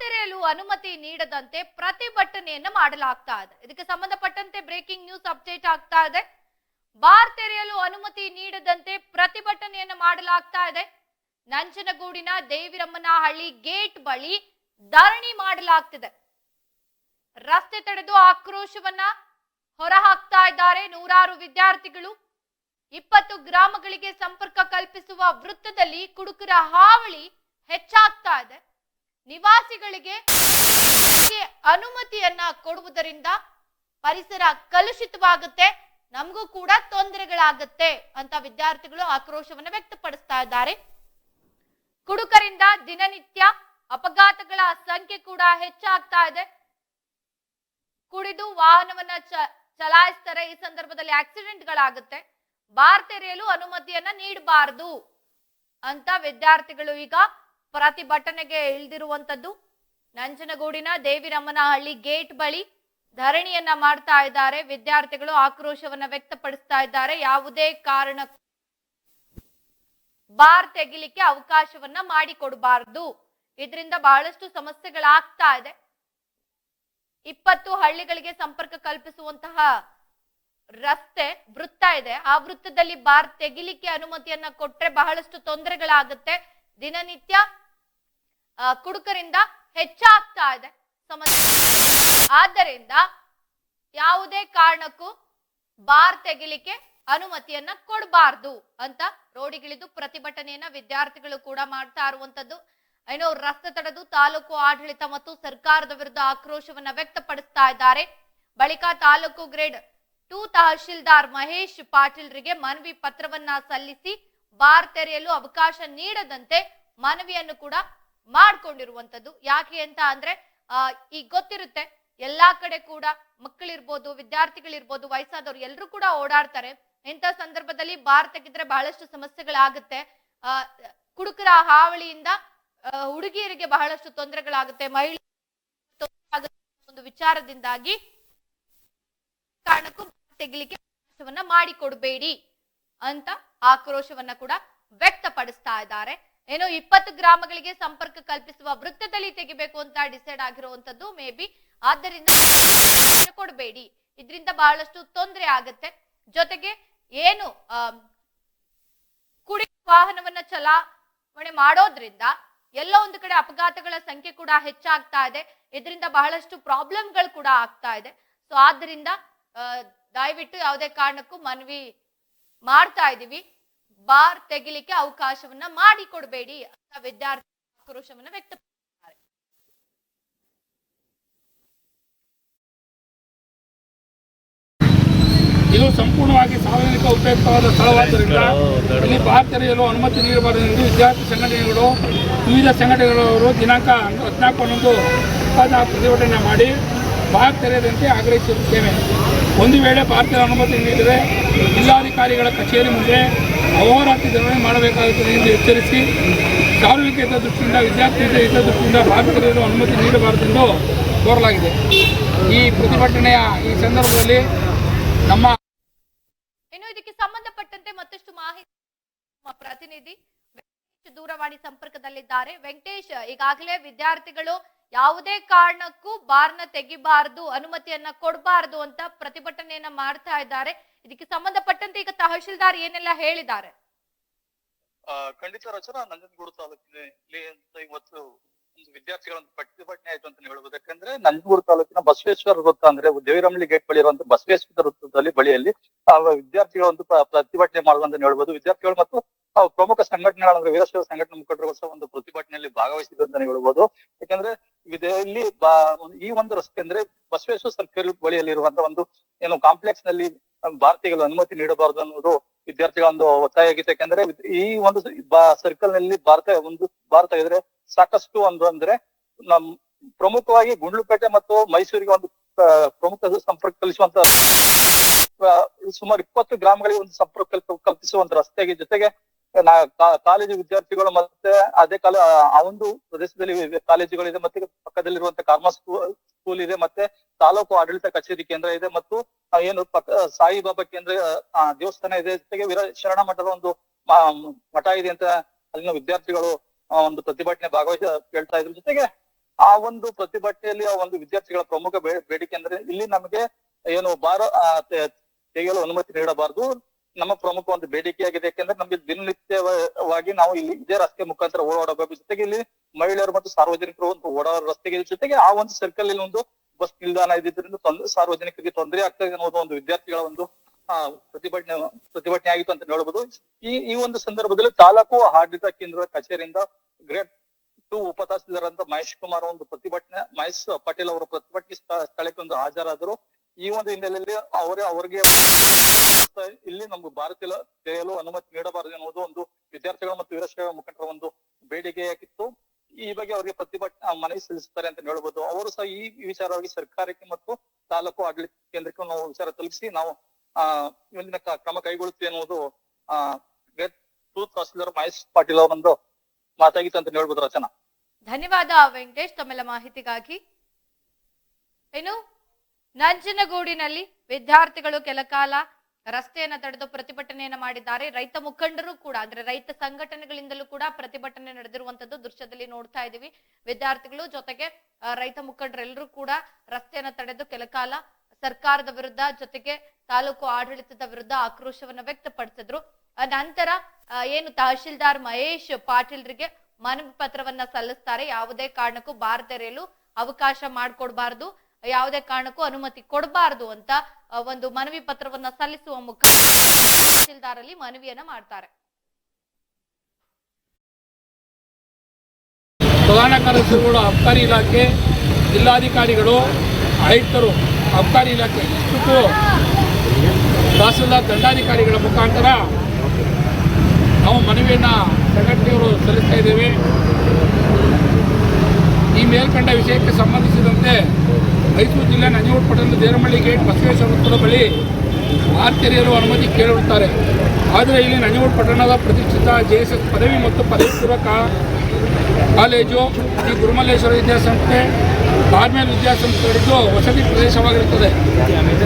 ತೆರೆಯಲು ಅನುಮತಿ ನೀಡದಂತೆ ಪ್ರತಿಭಟನೆಯನ್ನ ಮಾಡಲಾಗ್ತಾ ಇದೆ. ಇದಕ್ಕೆ ಸಂಬಂಧಪಟ್ಟಂತೆ ಬ್ರೇಕಿಂಗ್ ನ್ಯೂಸ್ ಅಪ್ಡೇಟ್ ಆಗ್ತಾ ಇದೆ. ಬಾರ್ ತೆರೆಯಲು ಅನುಮತಿ ನೀಡದಂತೆ ಪ್ರತಿಭಟನೆಯನ್ನ ಮಾಡಲಾಗ್ತಾ ಇದೆ. ನಂಜನಗೂಡಿನ ದೇವಿರಮ್ಮನಹಳ್ಳಿ ಗೇಟ್ ಬಳಿ ಧರಣಿ ಮಾಡಲಾಗ್ತಿದೆ. ರಸ್ತೆ ತಡೆದು ಆಕ್ರೋಶವನ್ನ ಹೊರಹಾಕ್ತಾ ಇದ್ದಾರೆ ನೂರಾರು ವಿದ್ಯಾರ್ಥಿಗಳು. ಇಪ್ಪತ್ತು ಗ್ರಾಮಗಳಿಗೆ ಸಂಪರ್ಕ ಕಲ್ಪಿಸುವ ವೃತ್ತದಲ್ಲಿ ಕುಡುಕರ ಹಾವಳಿ ಹೆಚ್ಚಾಗ್ತಾ ಇದೆ. ನಿವಾಸಿಗಳಿಗೆ ಅನುಮತಿಯನ್ನ ಕೊಡುವುದರಿಂದ ಪರಿಸರ ಕಲುಷಿತವಾಗುತ್ತೆ. ನಮಗೂ ಕೂಡ ತೊಂದರೆಗಳಾಗುತ್ತೆ ಅಂತ ವಿದ್ಯಾರ್ಥಿಗಳು ಆಕ್ರೋಶವನ್ನ ವ್ಯಕ್ತಪಡಿಸ್ತಾ ಇದ್ದಾರೆ. ಕುಡುಕರಿಂದ ದಿನನಿತ್ಯ ಅಪಘಾತಗಳ ಸಂಖ್ಯೆ ಕೂಡ ಹೆಚ್ಚಾಗ್ತಾ ಇದೆ. ಕುಡಿದು ವಾಹನವನ್ನ ಚಲಾಯಿಸ್ತಾರೆ. ಈ ಸಂದರ್ಭದಲ್ಲಿ ಆಕ್ಸಿಡೆಂಟ್ ಗಳಾಗುತ್ತೆ ಬಾರ್ ತೆರೆಯಲು ಅನುಮತಿಯನ್ನ ನೀಡಬಾರದು ಅಂತ ವಿದ್ಯಾರ್ಥಿಗಳು ಈಗ ಪ್ರತಿಭಟನೆಗೆ ಇಳಿದಿರುವಂತದ್ದು. ನಂಜನಗೂಡಿನ ದೇವಿರಮ್ಮನಹಳ್ಳಿ ಗೇಟ್ ಬಳಿ ಧರಣಿಯನ್ನ ಮಾಡ್ತಾ ಇದ್ದಾರೆ. ವಿದ್ಯಾರ್ಥಿಗಳು ಆಕ್ರೋಶವನ್ನ ವ್ಯಕ್ತಪಡಿಸ್ತಾ ಇದ್ದಾರೆ. ಯಾವುದೇ ಕಾರಣ ಬಾರ್ ತೆಗಿಲಿಕ್ಕೆ ಅವಕಾಶವನ್ನ ಮಾಡಿಕೊಡಬಾರದು. ಇದರಿಂದ ಬಹಳಷ್ಟು ಸಮಸ್ಯೆಗಳಾಗ್ತಾ ಇದೆ. ಇಪ್ಪತ್ತು ಹಳ್ಳಿಗಳಿಗೆ ಸಂಪರ್ಕ ಕಲ್ಪಿಸುವಂತಹ ರಸ್ತೆ ವೃತ್ತ ಇದೆ. ಆ ವೃತ್ತದಲ್ಲಿ ಬಾರ್ ತೆಗಿಲಿಕ್ಕೆ ಅನುಮತಿಯನ್ನ ಕೊಟ್ರೆ ಬಹಳಷ್ಟು ತೊಂದರೆಗಳಾಗುತ್ತೆ. ದಿನನಿತ್ಯ ಕುಡುಕರಿಂದ ಹೆಚ್ಚಾಗ್ತಾ ಇದೆ ಸಮಸ್ಯೆ. ಆದ್ದರಿಂದ ಯಾವುದೇ ಕಾರಣಕ್ಕೂ ಬಾರ್ ತೆಗಿಲಿಕ್ಕೆ ಅನುಮತಿಯನ್ನ ಕೊಡಬಾರ್ದು ಅಂತ ರೋಡಿಗಿಳಿದು ಪ್ರತಿಭಟನೆಯನ್ನ ವಿದ್ಯಾರ್ಥಿಗಳು ಕೂಡ ಮಾಡ್ತಾ ಇರುವಂತದ್ದು. ಏನೋ ರಸ್ತೆ ತಡೆದು ತಾಲೂಕು ಆಡಳಿತ ಮತ್ತು ಸರ್ಕಾರದ ವಿರುದ್ಧ ಆಕ್ರೋಶವನ್ನ ವ್ಯಕ್ತಪಡಿಸ್ತಾ ಇದ್ದಾರೆ. ಬಳಿಕ ತಾಲೂಕು ಗ್ರೇಡ್ ಟೂ ತಹಶೀಲ್ದಾರ್ ಮಹೇಶ್ ಪಾಟೀಲ್ರಿಗೆ ಮನವಿ ಪತ್ರವನ್ನ ಸಲ್ಲಿಸಿ ಬಾರ್ ತೆರೆಯಲು ಅವಕಾಶ ನೀಡದಂತೆ ಮನವಿಯನ್ನು ಕೂಡ ಮಾಡ್ಕೊಂಡಿರುವಂತದ್ದು ಯಾಕೆ ಅಂತ ಅಂದ್ರೆ ಆ, ಈಗ ಗೊತ್ತಿರುತ್ತೆ ಎಲ್ಲಾ ಕಡೆ ಕೂಡ ಮಕ್ಕಳಿರ್ಬೋದು ವಿದ್ಯಾರ್ಥಿಗಳಿರ್ಬೋದು ವಯಸ್ಸಾದವ್ರು ಎಲ್ಲರೂ ಕೂಡ ಓಡಾಡ್ತಾರೆ. ಇಂಥ ಸಂದರ್ಭದಲ್ಲಿ ಬಾರ್ ತೆಗೆದ್ರೆ ಬಹಳಷ್ಟು ಸಮಸ್ಯೆಗಳಾಗುತ್ತೆ. ಆ ಕುಡುಕರ ಹಾವಳಿಯಿಂದ ಹುಡುಗಿಯರಿಗೆ ಬಹಳಷ್ಟು ತೊಂದರೆಗಳಾಗುತ್ತೆ. ಮಹಿಳೆ ಒಂದು ವಿಚಾರದಿಂದಾಗಿ ಕಾರಣಕ್ಕೂ ತೆಗಲಿಕ್ಕೆ ಮಾಡಿಕೊಡ್ಬೇಡಿ ಅಂತ ಆಕ್ರೋಶವನ್ನ ಕೂಡ ವ್ಯಕ್ತಪಡಿಸ್ತಾ ಇದ್ದಾರೆ. ಏನೋ ಇಪ್ಪತ್ತು ಗ್ರಾಮಗಳಿಗೆ ಸಂಪರ್ಕ ಕಲ್ಪಿಸುವ ವೃತ್ತದಲ್ಲಿ ತೆಗಿಬೇಕು ಅಂತ ಡಿಸೈಡ್ ಆಗಿರುವಂತದ್ದು ಮೇ ಬಿ ಆದ್ದರಿಂದ ಕೊಡಬೇಡಿ. ಇದರಿಂದ ಬಹಳಷ್ಟು ತೊಂದರೆ ಆಗತ್ತೆ. ಜೊತೆಗೆ ಏನು ಕುಡಿ ವಾಹನವನ್ನ ಚಲಾವಣೆ ಮಾಡೋದ್ರಿಂದ ಎಲ್ಲ ಒಂದು ಕಡೆ ಅಪಘಾತಗಳ ಸಂಖ್ಯೆ ಕೂಡ ಹೆಚ್ಚಾಗ್ತಾ ಇದೆ. ಇದರಿಂದ ಬಹಳಷ್ಟು ಪ್ರಾಬ್ಲಮ್ಗಳು ಕೂಡ ಆಗ್ತಾ ಇದೆ. ಸೊ ಆದ್ದರಿಂದ ದಯವಿಟ್ಟು ಯಾವುದೇ ಕಾರಣಕ್ಕೂ ಮನವಿ ಮಾಡ್ತಾ ಇದೀವಿ. ಬಾರ್ ತೆಗಿಲಿಕ್ಕೆ ಅವಕಾಶವನ್ನ ಮಾಡಿಕೊಡಬೇಡಿ ಅಂತ ವಿದ್ಯಾರ್ಥಿ ಆಕ್ರೋಶವನ್ನ ವ್ಯಕ್ತಪಡಿಸಿದ್ದಾರೆ. ಇದು ಸಂಪೂರ್ಣವಾಗಿ ಸಾರ್ವಜನಿಕ ಉಪಯುಕ್ತವಾದ ಸ್ಥಳವಾದ್ದರಿಂದ ಇಲ್ಲಿ ಬಾರ್ ತೆರೆಯಲು ಅನುಮತಿ ನೀಡಬಾರದು ಎಂದು ವಿದ್ಯಾರ್ಥಿ ಸಂಘಟನೆಗಳು ವಿವಿಧ ಸಂಘಟನೆಗಳವರು ದಿನಾಂಕ ಹದಿನಾಲ್ಕು ಹನ್ನೊಂದು ಇಪ್ಪತ್ನಾಲ್ಕು ಪ್ರತಿಭಟನೆ ಮಾಡಿ ಬಾರ್ ತೆರೆಯದಂತೆ ಆಗ್ರಹಿಸುತ್ತೇವೆ. ಒಂದು ವೇಳೆ ಬಾರ್ ತೆರೆಯಲು ಅನುಮತಿ ನೀಡಿದರೆ ಜಿಲ್ಲಾಧಿಕಾರಿಗಳ ಕಚೇರಿ ಮುಂದೆ ಅಹೋರಾತ್ರಿ ಧರಣಿ ಮಾಡಬೇಕಾಗುತ್ತದೆ ಎಂದು ಎಚ್ಚರಿಸಿ ಸಾರ್ವಜನಿಕ ಹಿತದೃಷ್ಟಿಯಿಂದ ವಿದ್ಯಾರ್ಥಿ ಹಿತದೃಷ್ಟಿಯಿಂದ ತೆರೆಯಲು ಅನುಮತಿ ನೀಡಬಾರದೆಂದು ಕೋರಲಾಗಿದೆ. ಈ ಪ್ರತಿಭಟನೆಯ ಈ ಸಂದರ್ಭದಲ್ಲಿ ನಮ್ಮ ಇನ್ನು ಇದಕ್ಕೆ ಸಂಬಂಧಪಟ್ಟಂತೆ ಮತ್ತಷ್ಟು ಮಾಹಿತಿ ಪ್ರತಿನಿಧಿ ದೂರವಾಣಿ ಸಂಪರ್ಕದಲ್ಲಿದ್ದಾರೆ. ವೆಂಕಟೇಶ್, ಈಗಾಗಲೇ ವಿದ್ಯಾರ್ಥಿಗಳು ಯಾವುದೇ ಕಾರಣಕ್ಕೂ ಬಾರ್ನ ತೆಗಿಬಾರದು, ಅನುಮತಿಯನ್ನ ಕೊಡಬಾರದು ಅಂತ ಪ್ರತಿಭಟನೆಯನ್ನ ಮಾಡ್ತಾ ಇದ್ದಾರೆ. ಇದಕ್ಕೆ ಸಂಬಂಧಪಟ್ಟಂತೆ ಈಗ ತಹಶೀಲ್ದಾರ್ ಏನೆಲ್ಲ ಹೇಳಿದ್ದಾರೆ? ಖಂಡಿತ ರಚನಾ ನಂಜನಗೂಡು ತಾಲೂಕಿನಲ್ಲಿ ಇವತ್ತು ವಿದ್ಯಾರ್ಥಿಗಳ ಪ್ರತಿಭಟನೆ ಆಯ್ತು ಅಂತ ಹೇಳ್ಬೋದು. ಯಾಕಂದ್ರೆ ನಂಜನಗೂಡು ತಾಲೂಕಿನ ಬಸವೇಶ್ವರ ವೃತ್ತ ಅಂದ್ರೆ ದೇವಿರಮಳಿ ಗೇಟ್ ಬಳಿ ಇರುವಂತ ಬಸವೇಶ್ವರ ವೃತ್ತದಲ್ಲಿ ಬಳಿಯಲ್ಲಿ ವಿದ್ಯಾರ್ಥಿಗಳ ಒಂದು ಪ್ರ- ಪ್ರತಿಭಟನೆ ಮಾಡುವಂತ ಹೇಳ್ಬೋದು. ವಿದ್ಯಾರ್ಥಿಗಳು ಮತ್ತು ಪ್ರಮುಖ ಸಂಘಟನೆಗಳಂದ್ರೆ ವೀರಶೈವ ಸಂಘಟನೆ ಮುಖಂಡರು ಸಹ ಒಂದು ಪ್ರತಿಭಟನೆಯಲ್ಲಿ ಭಾಗವಹಿಸಿದ್ರು ಅಂತ ಹೇಳ್ಬೋದು. ಯಾಕಂದ್ರೆ ಇದು ಇಲ್ಲಿ ಈ ಒಂದು ರಸ್ತೆ ಅಂದ್ರೆ ಬಸವೇಶ್ವರ ಸರ್ಕಲ್ ಬಳಿಯಲ್ಲಿರುವಂತಹ ಒಂದು ಏನು ಕಾಂಪ್ಲೆಕ್ಸ್ನಲ್ಲಿ ಭಾರತೀಯಗಳು ಅನುಮತಿ ನೀಡಬಾರದು ಅನ್ನೋದು ವಿದ್ಯಾರ್ಥಿಗಳ ಒಂದು ಒತ್ತಾಯ ಆಗಿತ್ತು ಯಾಕಂದ್ರೆ ಈ ಒಂದು ಸರ್ಕಲ್ನಲ್ಲಿ ಭಾರತ ಒಂದು, ಭಾರತ ಇದ್ರೆ ಸಾಕಷ್ಟು ಒಂದು ಅಂದ್ರೆ ನಮ್ ಪ್ರಮುಖವಾಗಿ ಗುಂಡ್ಲುಪೇಟೆ ಮತ್ತು ಮೈಸೂರಿಗೆ ಒಂದು ಪ್ರಮುಖ ಸಂಪರ್ಕ ಕಲಿಸುವಂತ ಸುಮಾರು ಇಪ್ಪತ್ತು ಗ್ರಾಮಗಳಿಗೆ ಒಂದು ಸಂಪರ್ಕ ಕಲ್ಪ, ಕಲ್ಪಿಸುವಂತ ರಸ್ತೆಗೆ ಜೊತೆಗೆ ನಾ- ಕಾಲೇಜು ವಿದ್ಯಾರ್ಥಿಗಳು ಮತ್ತೆ ಅದೇ ಕಾಲ, ಆ ಒಂದು ಪ್ರದೇಶದಲ್ಲಿ ಕಾಲೇಜುಗಳಿದೆ ಮತ್ತೆ ಪಕ್ಕದಲ್ಲಿರುವಂತ ಕಾರ್ಮ ಸ್ಕೂಲ್ ಇದೆ ಮತ್ತೆ ತಾಲೂಕು ಆಡಳಿತ ಕಚೇರಿ ಕೇಂದ್ರ ಇದೆ ಮತ್ತು ಏನು ಪಕ್ಕ, ಸಾಯಿಬಾಬಾ ಕೇಂದ್ರ ದೇವಸ್ಥಾನ ಇದೆ. ಜೊತೆಗೆ ವೀರ, ಶರಣ ಮಠದ ಒಂದು ಮಠ ಇದೆ ಅಂತ ಅಲ್ಲಿನ ವಿದ್ಯಾರ್ಥಿಗಳು ಒಂದು ಪ್ರತಿಭಟನೆ ಭಾಗವಹಿಸಿ ಹೇಳ್ತಾ ಇದ್ರು. ಜೊತೆಗೆ ಆ ಒಂದು ಪ್ರತಿಭಟನೆಯಲ್ಲಿ ಆ ಒಂದು ವಿದ್ಯಾರ್ಥಿಗಳ ಪ್ರಮುಖ ಬೇಡಿಕೆ ಅಂದ್ರೆ ಇಲ್ಲಿ ನಮಗೆ ಏನು ಬಾರ ತೆಗೆಯಲು ಅನುಮತಿ ನೀಡಬಾರದು. ನಮ್ಮ ಪ್ರಮುಖ ಒಂದು ಬೇಡಿಕೆಯಾಗಿದೆ ಯಾಕೆಂದ್ರೆ ನಮಗೆ ದಿನನಿತ್ಯವಾಗಿ ನಾವು ಇಲ್ಲಿ ಇದೇ ರಸ್ತೆ ಮುಖಾಂತರ ಓಡಾಡಬೇಕು ಜೊತೆಗೆ ಇಲ್ಲಿ ಮಹಿಳೆಯರು ಮತ್ತು ಸಾರ್ವಜನಿಕರು ಒಂದು ಓಡಾಡೋ ರಸ್ತೆಗೆ ಜೊತೆಗೆ ಆ ಒಂದು ಸರ್ಕಲ್ ಅಲ್ಲಿ ಒಂದು ಬಸ್ ನಿಲ್ದಾಣ ಇದ್ದಿದ್ರಿಂದ ತೊಂದರೆ, ಸಾರ್ವಜನಿಕರಿಗೆ ತೊಂದರೆ ಆಗ್ತದೆ ಅನ್ನೋದು ಒಂದು ವಿದ್ಯಾರ್ಥಿಗಳ ಒಂದು ಪ್ರತಿಭಟನೆ ಪ್ರತಿಭಟನೆ ಆಗಿತ್ತು ಅಂತ ಹೇಳ್ಬೋದು. ಈ ಈ ಒಂದು ಸಂದರ್ಭದಲ್ಲಿ ತಾಲೂಕು ಆಡಳಿತ ಕೇಂದ್ರದ ಕಚೇರಿಯಿಂದ ಗ್ರೇಟ್ ಟು ಉಪ ತಹಸೀಲ್ದಾರ್ ಅಂತ ಮಹೇಶ್ ಕುಮಾರ್ ಒಂದು ಪ್ರತಿಭಟನೆ, ಮಹೇಶ್ ಪಟೇಲ್ ಅವರ ಪ್ರತಿಭಟನೆ ಸ್ಥ- ಸ್ಥಳಕ್ಕೆ ಒಂದು ಹಾಜರಾದರು. ಈ ಒಂದು ಹಿನ್ನೆಲೆಯಲ್ಲಿ ಅವರೇ ಅವರಿಗೆ ಇಲ್ಲಿ ನಮ್ಗೆ ಭಾರತೀಯ ತೆರೆಯಲು ಅನುಮತಿ ನೀಡಬಾರದು ಎನ್ನುವುದು ಒಂದು ವಿದ್ಯಾರ್ಥಿಗಳು ಮತ್ತು ವೀರಶೈವ ಮುಖಂಡರ ಒಂದು ಬೇಡಿಕೆಯಾಗಿತ್ತು. ಈ ಬಗ್ಗೆ ಅವರಿಗೆ ಪ್ರತಿಭಟನೆ ಮನವಿ ಸಲ್ಲಿಸುತ್ತಾರೆ ಅಂತ ಹೇಳ್ಬೋದು. ಅವರು ಸಹ ಈ ವಿಚಾರವಾಗಿ ಸರ್ಕಾರಕ್ಕೆ ಮತ್ತು ತಾಲೂಕು ಆಡಳಿತ ಕೇಂದ್ರಕ್ಕೆ ನಾವು ವಿಚಾರ ತಲುಪಿಸಿ ನಾವು, ಆ ಮುಂದಿನ ಕ್ರಮ ಕೈಗೊಳ್ಳುತ್ತೇವೆ ಎನ್ನುವುದು, ಆ ಟೂತ್ ತಹಸೀಲ್ದಾರ್ ಮಹೇಶ್ ಪಾಟೀಲ್ ಅವರೊಂದು ಮಾತಾಗಿತ್ತು ಅಂತ ಹೇಳ್ಬೋದು ರಚನಾ. ಧನ್ಯವಾದ ವೆಂಕಟೇಶ್, ತಮ್ಮೆಲ್ಲ ಮಾಹಿತಿಗಾಗಿ. ಇನ್ನು ನಂಜನಗೂಡಿನಲ್ಲಿ ವಿದ್ಯಾರ್ಥಿಗಳು ಕೆಲಕಾಲ ರಸ್ತೆಯನ್ನ ತಡೆದು ಪ್ರತಿಭಟನೆಯನ್ನ ಮಾಡಿದ್ದಾರೆ. ರೈತ ಮುಖಂಡರು ಕೂಡ, ಅಂದ್ರೆ ರೈತ ಸಂಘಟನೆಗಳಿಂದಲೂ ಕೂಡ ಪ್ರತಿಭಟನೆ ನಡೆದಿರುವಂತದ್ದು ದೃಶ್ಯದಲ್ಲಿ ನೋಡ್ತಾ ಇದೀವಿ ವಿದ್ಯಾರ್ಥಿಗಳು ಜೊತೆಗೆ ರೈತ ಮುಖಂಡರೆಲ್ಲರೂ ಕೂಡ ರಸ್ತೆಯನ್ನ ತಡೆದು ಕೆಲಕಾಲ ಸರ್ಕಾರದ ವಿರುದ್ಧ ಜೊತೆಗೆ ತಾಲೂಕು ಆಡಳಿತದ ವಿರುದ್ಧ ಆಕ್ರೋಶವನ್ನ ವ್ಯಕ್ತಪಡಿಸಿದ್ರು. ನಂತರ ಏನು ತಹಶೀಲ್ದಾರ್ ಮಹೇಶ್ ಪಾಟೀಲ್ರಿಗೆ ಮನವಿ ಪತ್ರವನ್ನ ಸಲ್ಲಿಸ್ತಾರೆ. ಯಾವುದೇ ಕಾರಣಕ್ಕೂ ಬಾರ್ ತೆರೆಯಲು ಅವಕಾಶ ಮಾಡಿಕೊಡ್ಬಾರ್ದು. ಯಾವುದೇ ಕಾರಣಕ್ಕೂ ಅನುಮತಿ ಕೊಡಬಾರದು ಅಂತ ಒಂದು ಮನವಿ ಪತ್ರವನ್ನ ಸಲ್ಲಿಸುವ ಮುಖಾಂತರ ತಹಸೀಲ್ದಾರಲ್ಲಿ ಮನವಿಯನ್ನ ಮಾಡ್ತಾರೆ. ಪ್ರಧಾನ ಕಾರ್ಯದರ್ಶಿಗಳು, ಅಬಕಾರಿ ಇಲಾಖೆ ಜಿಲ್ಲಾಧಿಕಾರಿಗಳು, ಆಯುಕ್ತರು, ಅಬ್ಕಾರಿ ಇಲಾಖೆ ಇಷ್ಟಕ್ಕೂ ತಹಸೀಲ್ದಾರ್ ದಂಡಾಧಿಕಾರಿಗಳ ಮುಖಾಂತರ ನಾವು ಮನವಿಯನ್ನು ಸಂಘಟನೆಯವರು ಸಲ್ಲಿಸ್ತಾ ಇದ್ದೇವೆ. ಈ ಮೇಲ್ಕಂಡ ವಿಷಯಕ್ಕೆ ಸಂಬಂಧಿಸಿದಂತೆ ಮೈಸೂರು ಜಿಲ್ಲೆ ನಂಜನಗೂಡು ಪಟ್ಟಣದ ದೇರಮಳ್ಳಿ ಗೇಟ್ ಬಸವೇಶ್ವರ ಬಳಿ ಆರ್ಚರಿಯರು ಅನುಮತಿ ಕೇಳಿರುತ್ತಾರೆ. ಆದರೆ ಇಲ್ಲಿ ನಂಜನಗೂಡು ಪಟ್ಟಣದ ಪ್ರತಿಷ್ಠಿತ ಜೆ ಎಸ್ ಎಸ್ ಪದವಿ ಮತ್ತು ಪದವಿ ಪೂರ್ವ ಕಾಲೇಜು ಶ್ರೀ ಗುರುಮಲ್ಲೇಶ್ವರ ವಿದ್ಯಾಸಂಸ್ಥೆ, ಕಾರ್ಮೇಲ್ ವಿದ್ಯಾಸಂಸ್ಥೆಗಳಿದ್ದು ವಸತಿ ಪ್ರದೇಶವಾಗಿರುತ್ತದೆ.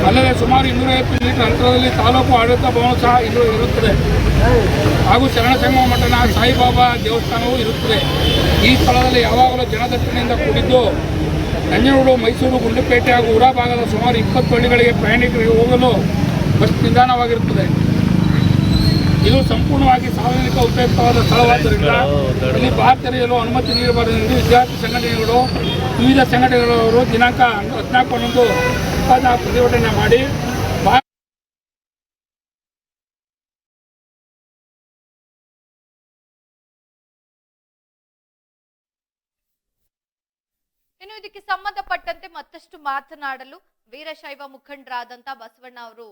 ಅಲ್ಲದೆ ಸುಮಾರು ಇನ್ನೂರೈವತ್ತು ಮೀಟರ್ ಅಂತರದಲ್ಲಿ ತಾಲೂಕು ಆಡಳಿತ ಭವನ ಸಹ ಇದು ಇರುತ್ತದೆ. ಹಾಗೂ ಶರಣ ಸಂಗಮ ಮಠನ ಸಾಯಿಬಾಬಾ ದೇವಸ್ಥಾನವೂ ಇರುತ್ತದೆ. ಈ ಸ್ಥಳದಲ್ಲಿ ಯಾವಾಗಲೂ ಜನದಟ್ಟಣೆಯಿಂದ ಕೂಡಿದ್ದು ನಂಜನಗೂಡು ಮೈಸೂರು ಗುಂಡ್ಲುಪೇಟೆ ಹಾಗೂ ಉರಾ ಭಾಗದ ಸುಮಾರು ಇಪ್ಪತ್ತು ಹಳ್ಳಿಗಳಿಗೆ ಪ್ರಯಾಣಿಕರಿಗೆ ಹೋಗಲು ಬಸ್ ನಿಧಾನವಾಗಿರುತ್ತದೆ. ಇದು ಸಂಪೂರ್ಣವಾಗಿ ಸಾರ್ವಜನಿಕ ಉಪಯುಕ್ತವಾದ ಸ್ಥಳವಾದ್ದರಿಂದ ಇಲ್ಲಿ ತೆರೆಯಲು ಅನುಮತಿ ನೀಡಬಾರದು ಎಂದು ವಿದ್ಯಾರ್ಥಿ ಸಂಘಟನೆಗಳು, ವಿವಿಧ ಸಂಘಟನೆಗಳವರು ದಿನಾಂಕ ಹದಿನಾಲ್ಕು ಹನ್ನೊಂದು ಪ್ರತಿಭಟನೆ ಮಾಡಿ ಇದಕ್ಕೆ ಸಂಬಂಧಪಟ್ಟಂತೆ ಮತ್ತಷ್ಟು ಮಾತನಾಡಲು ವೀರಶೈವ ಮುಖಂಡರಾದಂತ ಬಸವಣ್ಣ ಅವರು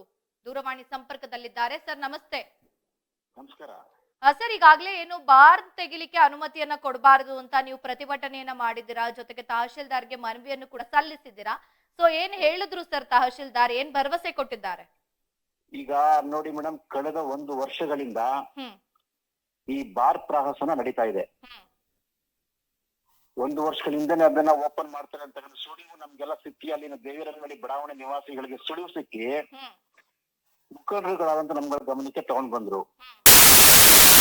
ದೂರವಾಣಿ ಸಂಪರ್ಕದಲ್ಲಿದ್ದಾರೆ. ಸರ್ ನಮಸ್ತೆ. ನಮಸ್ಕಾರ. ಸರ್ ಈಗಾಗಲೇ ಏನು ಬಾರ್ ತೆಗಿಲಿಕ್ಕೆ ಅನುಮತಿಯನ್ನ ಕೊಡಬಾರದು ಅಂತ ನೀವು ಪ್ರತಿಭಟನೆಯನ್ನ ಮಾಡಿದ್ದೀರಾ? ಜೊತೆಗೆ ತಹಶೀಲ್ದಾರ್ಗೆ ಮನವಿಯನ್ನು ಕೂಡ ಸಲ್ಲಿಸಿದ್ದೀರಾ? ಸೊ ಏನ್ ಹೇಳಿದ್ರು ಸರ್ ತಹಶೀಲ್ದಾರ್? ಏನ್ ಭರವಸೆ ಕೊಟ್ಟಿದ್ದಾರೆ? ಈಗ ನೋಡಿ ಮೇಡಮ್ ಕಳೆದ ಒಂದು ವರ್ಷಗಳಿಂದ ಈ ಬಾರ್ ಪ್ರಹಸನ ನಡೀತಾ ಇದೆ. ಒಂದು ವರ್ಷಗಳಿಂದನೇ ಅದನ್ನ ಓಪನ್ ಮಾಡ್ತಾರೆ ಅಂತ ಸುಳಿವು ನಮ್ಗೆಲ್ಲ ಸಿಕ್ಕಿ ಅಲ್ಲಿನ ದೇವಿರಂಗಡಿ ಬಡಾವಣೆ ನಿವಾಸಿಗಳಿಗೆ ಸುಳಿವು ಸಿಕ್ಕಿ ಮುಖಂಡರುಗಳಾದಂತ ನಮ್ಗಳ ಗಮನಕ್ಕೆ ತಗೊಂಡ್ ಬಂದ್ರು.